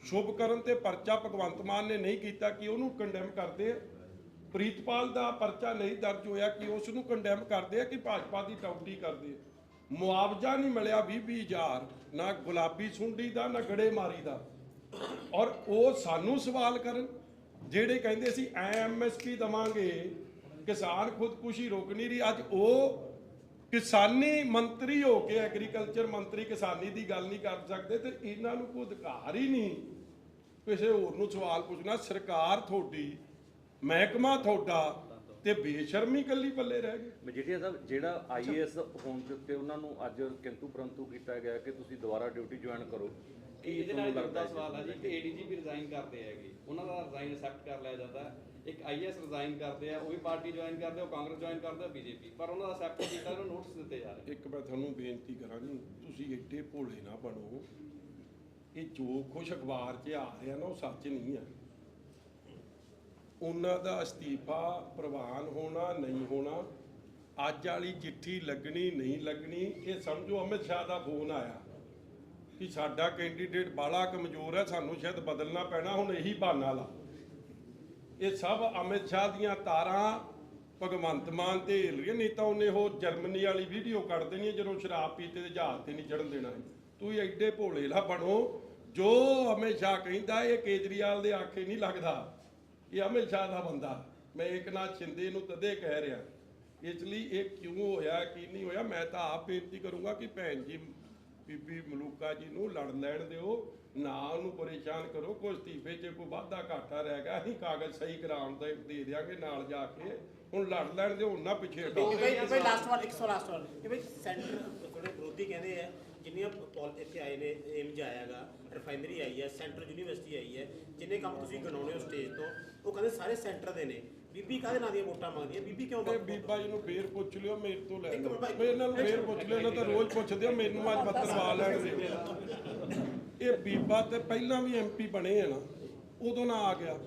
ਸ਼ੁਭ ਕਰਨ ਤੇ ਪਰਚਾ ਭਗਵੰਤ ਮਾਨ ਨੇ ਨਹੀਂ ਕੀਤਾ, ਕਿ ਉਹਨੂੰ ਕੰਡੈਮ ਕਰਦੇ ਆ? ਪ੍ਰੀਤਪਾਲ ਦਾ ਪਰਚਾ ਨਹੀਂ ਦਰਜ ਹੋਇਆ, ਕਿ ਉਸ ਨੂੰ ਕੰਡੈਮ ਕਰਦੇ ਆ, ਕਿ ਭਾਜਪਾ ਦੀ ਟੌਪਟੀ ਕਰਦੇ ਆ? ਮੁਆਵਜ਼ਾ ਨਹੀਂ ਮਿਲਿਆ 20 ਹਜ਼ਾਰ, ਨਾ ਗੁਲਾਬੀ ਸੁੰਡੀ ਦਾ, ਨਾ ਗੜੇਮਾਰੀ ਦਾ। ਔਰ ਉਹ ਸਾਨੂੰ ਸਵਾਲ ਕਰਨ ਜਿਹੜੇ ਕਹਿੰਦੇ ਸੀ ਐਮਐਸਪੀ ਦਵਾਂਗੇ, ਕਿਸਾਨ ਖੁਦਕੁਸ਼ੀ ਰੋਕ ਨਹੀਂ ਰਹੀ। ਅੱਜ ਉਹ ਕਿਸਾਨੀ ਮੰਤਰੀ ਹੋ ਕੇ ਐਗਰੀਕਲਚਰ ਮੰਤਰੀ ਕਿਸਾਨੀ ਦੀ ਗੱਲ ਨਹੀਂ ਕਰ ਸਕਦੇ ਤੇ ਇਹਨਾਂ ਨੂੰ ਕੋਈ ਅਧਿਕਾਰ ਹੀ ਨਹੀਂ। ਕਿਸੇ ਹੋਰ ਨੂੰ ਸਵਾਲ ਪੁੱਛਣਾ, ਸਰਕਾਰ ਤੁਹਾਡੀ, ਮਹਿਕਮਾ ਤੁਹਾਡਾ ਤੇ ਬੇਸ਼ਰਮੀ ਕੱਲੀ ਪੱਲੇ ਰਹਿ ਗਏ ਮਜੀਠੀਆ ਸਾਹਿਬ ਜਿਹੜਾ ਆਈਏਐਸ ਹੋਣ ਦੇ ਉੱਤੇ ਉਹਨਾਂ ਨੂੰ ਅੱਜ ਕਿੰਤੂ ਪਰੰਤੂ ਕੀਤਾ ਗਿਆ ਕਿ ਤੁਸੀਂ ਦੁਬਾਰਾ ਡਿਊਟੀ ਜੁਆਇਨ ਕਰੋ। ਕੀ ਇਹਦੇ ਨਾਲ ਤੁਹਾਨੂੰ ਜੁੜਦਾ ਲੱਗਦਾ ਸਵਾਲ ਹੈ ਜੀ ਕਿ ਏਡੀਜੀ ਵੀ ਰਿਜ਼ਾਈਨ ਕਰਦੇ ਹੈਗੇ। ਉਹਨਾਂ ਦਾ ਰਿਜ਼ਾਈਨ ਐਕਸੈਪਟ ਕਰ ਲਿਆ ਜਾਂਦਾ। ਹੈ। ਇੱਕ ਆਈਐਸ ਰਿਜ਼ਾਈਨ ਕਰਦੇ ਆ ਉਹ ਵੀ ਪਾਰਟੀ ਜੁਆਇਨ ਕਰਦੇ ਆ, ਉਹ ਕਾਂਗਰਸ ਜੁਆਇਨ ਕਰਦੇ ਆ ਬੀਜੇਪੀ ਪਰ ਉਹਨਾਂ ਦਾ ਐਕਸੈਪਟ ਕੀਤਾ ਉਹਨੂੰ ਨੋਟਿਸ ਦਿੱਤੇ ਜਾ ਰਹੇ। ਇੱਕ ਮੈਂ ਤੁਹਾਨੂੰ ਬੇਨਤੀ ਕਰਾਂਗੀ ਤੁਸੀਂ ਏਡੇ ਭੋਲੇ ਨਾ ਬਣੋ। ਇਹ ਜੋ ਕੁਛ ਅਖਬਾਰ 'ਚ ਆ ਰਿਹਾ ਨਾ ਉਹ ਸੱਚ ਨਹੀਂ ਹੈ ਉਹਨਾਂ ਦਾ ਅਸਤੀਫਾ ਪ੍ਰਵਾਨ ਹੋਣਾ ਨਹੀਂ ਹੋਣਾ ਅੱਜ ਵਾਲੀ ਚਿੱਠੀ ਲੱਗਣੀ ਨਹੀਂ ਲੱਗਣੀ ਇਹ ਸਮਝੋ ਅਮਿਤ ਸ਼ਾਹ ਦਾ ਫੋਨ ਆਇਆ। ਕਿ ਸਾਡਾ ਕੈਂਡੀਡੇਟ ਬਾਲਾ ਕਮਜ਼ੋਰ ਹੈ, ਸਾਨੂੰ ਸ਼ਾਇਦ ਬਦਲਣਾ ਪੈਣਾ, ਹੁਣ ਇਹੀ ਬਹਾਨਾ ਲਾ। ਇਹ ਸਭ ਅਮਿਤ ਸ਼ਾਹ ਦੀਆਂ ਤਾਰਾਂ, ਭਗਵੰਤ ਮਾਨ ਤੇ ਹਿੱਲ ਰਹੀਆਂ ਨਹੀਂ ਤਾਂ ਉਹਨੇ ਉਹ ਜਰਮਨੀ ਵਾਲੀ ਵੀਡੀਓ ਕੱਢ ਦੇਣੀ ਜਦੋਂ ਸ਼ਰਾਬ ਪੀਤੇ ਤੇ ਜਹਾਜ਼ ਤੇ ਨਹੀਂ ਚੜਨ ਦੇਣਾ ਤੁਸੀਂ ਐਡੇ ਭੋਲੇ ਲਾ ਬਣੋ, ਜੋ ਅਮਿਤ ਸ਼ਾਹ ਕਹਿੰਦਾ, ਇਹ ਕੇਜਰੀਵਾਲ ਦੇ ਆਖੇ ਨਹੀਂ ਲੱਗਦਾ। ਇਹ ਅਮਿਤ ਸ਼ਾਹ ਦਾ ਬੰਦਾ। ਮੈਂ ਏਕਨਾਥ ਸ਼ਿੰਦੇ ਨੂੰ ਤਦੇ ਕਹਿ ਰਿਹਾ। ਇਸ ਲਈ ਇਹ ਕਿਉਂ ਹੋਇਆ, ਕੀ ਨਹੀਂ ਹੋਇਆ, ਮੈਂ ਤਾਂ ਆਪ ਬੇਨਤੀ ਕਰੂੰਗਾ ਕਿ ਭੈਣ ਜੀ ਬੀਬੀ ਮਲੂਕਾ ਜੀ ਨੂੰ ਲੜ ਲੈਣ ਦਿਓ ਨਾ ਉਹਨੂੰ ਪਰੇਸ਼ਾਨ ਕਰੋ ਕੋਈ ਅਸਤੀਫੇ 'ਚ ਕੋਈ ਵਾਧਾ ਘਾਟਾ ਰਹਿ ਗਿਆ ਅਸੀਂ ਕਾਗਜ਼ ਸਹੀ ਕਰਾਉਣ ਦਾ ਦੇ ਦਿਆਂਗੇ ਨਾਲ ਜਾ ਕੇ। ਹੁਣ ਲੜ ਲੈਣ ਦਿਓ ਹੁਣ ਨਾ ਪਿੱਛੇ ਹਟੋ ਭਾਈ ਲਾਸਟ ਵਾਰ 100 ਲਾਸਟ ਵਾਰ। ਕਿ ਭਾਈ ਸੈਂਟਰ ਥੋੜੇ ਵਿਰੋਧੀ ਕਹਿੰਦੇ ਆ ਜਿੰਨੀਆਂ ਪੋਲ ਇੱਥੇ ਆਏ ਨੇ ਏਮਜ ਆਇਆਗਾ ਰਿਫਾਈਨਰੀ ਆਈ ਹੈ ਸੈਂਟਰਲ ਯੂਨੀਵਰਸਿਟੀ ਆਈ ਹੈ ਜਿੰਨੇ ਕੰਮ ਤੁਸੀਂ ਗਣਾਉਣੇ ਹੋ ਸਟੇਜ ਤੋਂ ਉਹ ਕਹਿੰਦੇ ਸਾਰੇ ਸੈਂਟਰ ਦੇ ਨੇ। ਬੀਬੀ ਕਾਹਦੇ ਨਾਂ ਦੀਆਂ ਵੋਟਾਂ ਮੰਗਦੀ ਹੈ ਬੀਬੀ ਕਿਉਂ ਤੇ ਬੀਬਾ ਜੀ ਨੂੰ ਫੇਰ ਪੁੱਛ ਲਿਓ ਮੇਰੇ ਤੋਂ ਲੈ ਇੱਕ ਲਓ। ਮਿੰਟ ਭਾਈ। ਮੈਂ ਇਹਨਾਂ ਨੂੰ ਫੇਰ ਪੁੱਛ ਲਿਓ ਇਹਨਾਂ ਤਾਂ ਰੋਜ਼ ਪੁੱਛਦੇ ਆ ਮੈਨੂੰ ਅੱਜ ਪੱਤਰਵਾ ਲੈਣ ਦਿਓ। ਇਹ ਬੀਬਾ ਤੇ ਪਹਿਲਾਂ ਵੀ ਐਮਪੀ ਬਣੇ ਆ ਨਾ ਉਦੋਂ ਨਾ ਆ ਗਿਆ।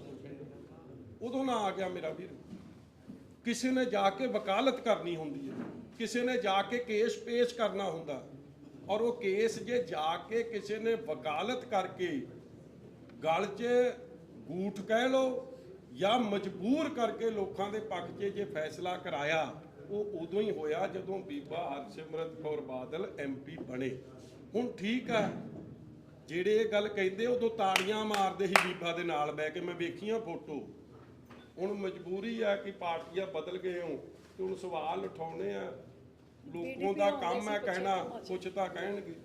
ਉਦੋਂ ਨਾ ਆ ਗਿਆ ਮੇਰਾ ਵੀਰ। ਕਿਸੇ ਨੇ ਜਾ ਕੇ ਵਕਾਲਤ ਕਰਨੀ ਹੁੰਦੀ ਹੈ। ਕਿਸੇ ਨੇ ਜਾ ਕੇ ਕੇਸ ਪੇਸ਼ ਕਰਨਾ ਹੁੰਦਾ। ਔਰ ਉਹ ਕੇਸ ਜੇ ਜਾ ਕੇ ਕਿਸੇ ਨੇ ਵਕਾਲਤ ਕਰਕੇ ਗਲ 'ਚ ਗੂਠ ਕਹਿ ਲੋ ਜਾਂ ਮਜਬੂਰ ਕਰਕੇ ਲੋਕਾਂ ਦੇ ਪੱਖ 'ਚ ਜੇ ਫੈਸਲਾ ਕਰਾਇਆ, ਉਹ ਉਦੋਂ ਹੀ ਹੋਇਆ ਜਦੋਂ ਬੀਬਾ ਹਰਸਿਮਰਤ ਕੌਰ ਬਾਦਲ ਐਮਪੀ ਬਣੇ। ਹੁਣ ਠੀਕ ਆ, ਜਿਹੜੇ ਇਹ ਗੱਲ ਕਹਿੰਦੇ, ਉਦੋਂ ਤਾੜੀਆਂ ਮਾਰਦੇ ਸੀ ਬੀਬਾ ਦੇ ਨਾਲ ਬਹਿ ਕੇ, ਮੈਂ ਵੇਖੀਆਂ ਫੋਟੋ। ਹੁਣ ਮਜਬੂਰੀ ਆ ਕਿ ਪਾਰਟੀਆਂ ਬਦਲ ਗਏ ਹੋ ਤੇ ਹੁਣ ਸਵਾਲ ਉਠਾਉਣੇ ਆ ਲੋਕਾਂ ਦਾ ਕੰਮ ਹੈ ਕਹਿਣਾ ਕੁਛ ਤਾਂ ਕਹਿਣਗੇ।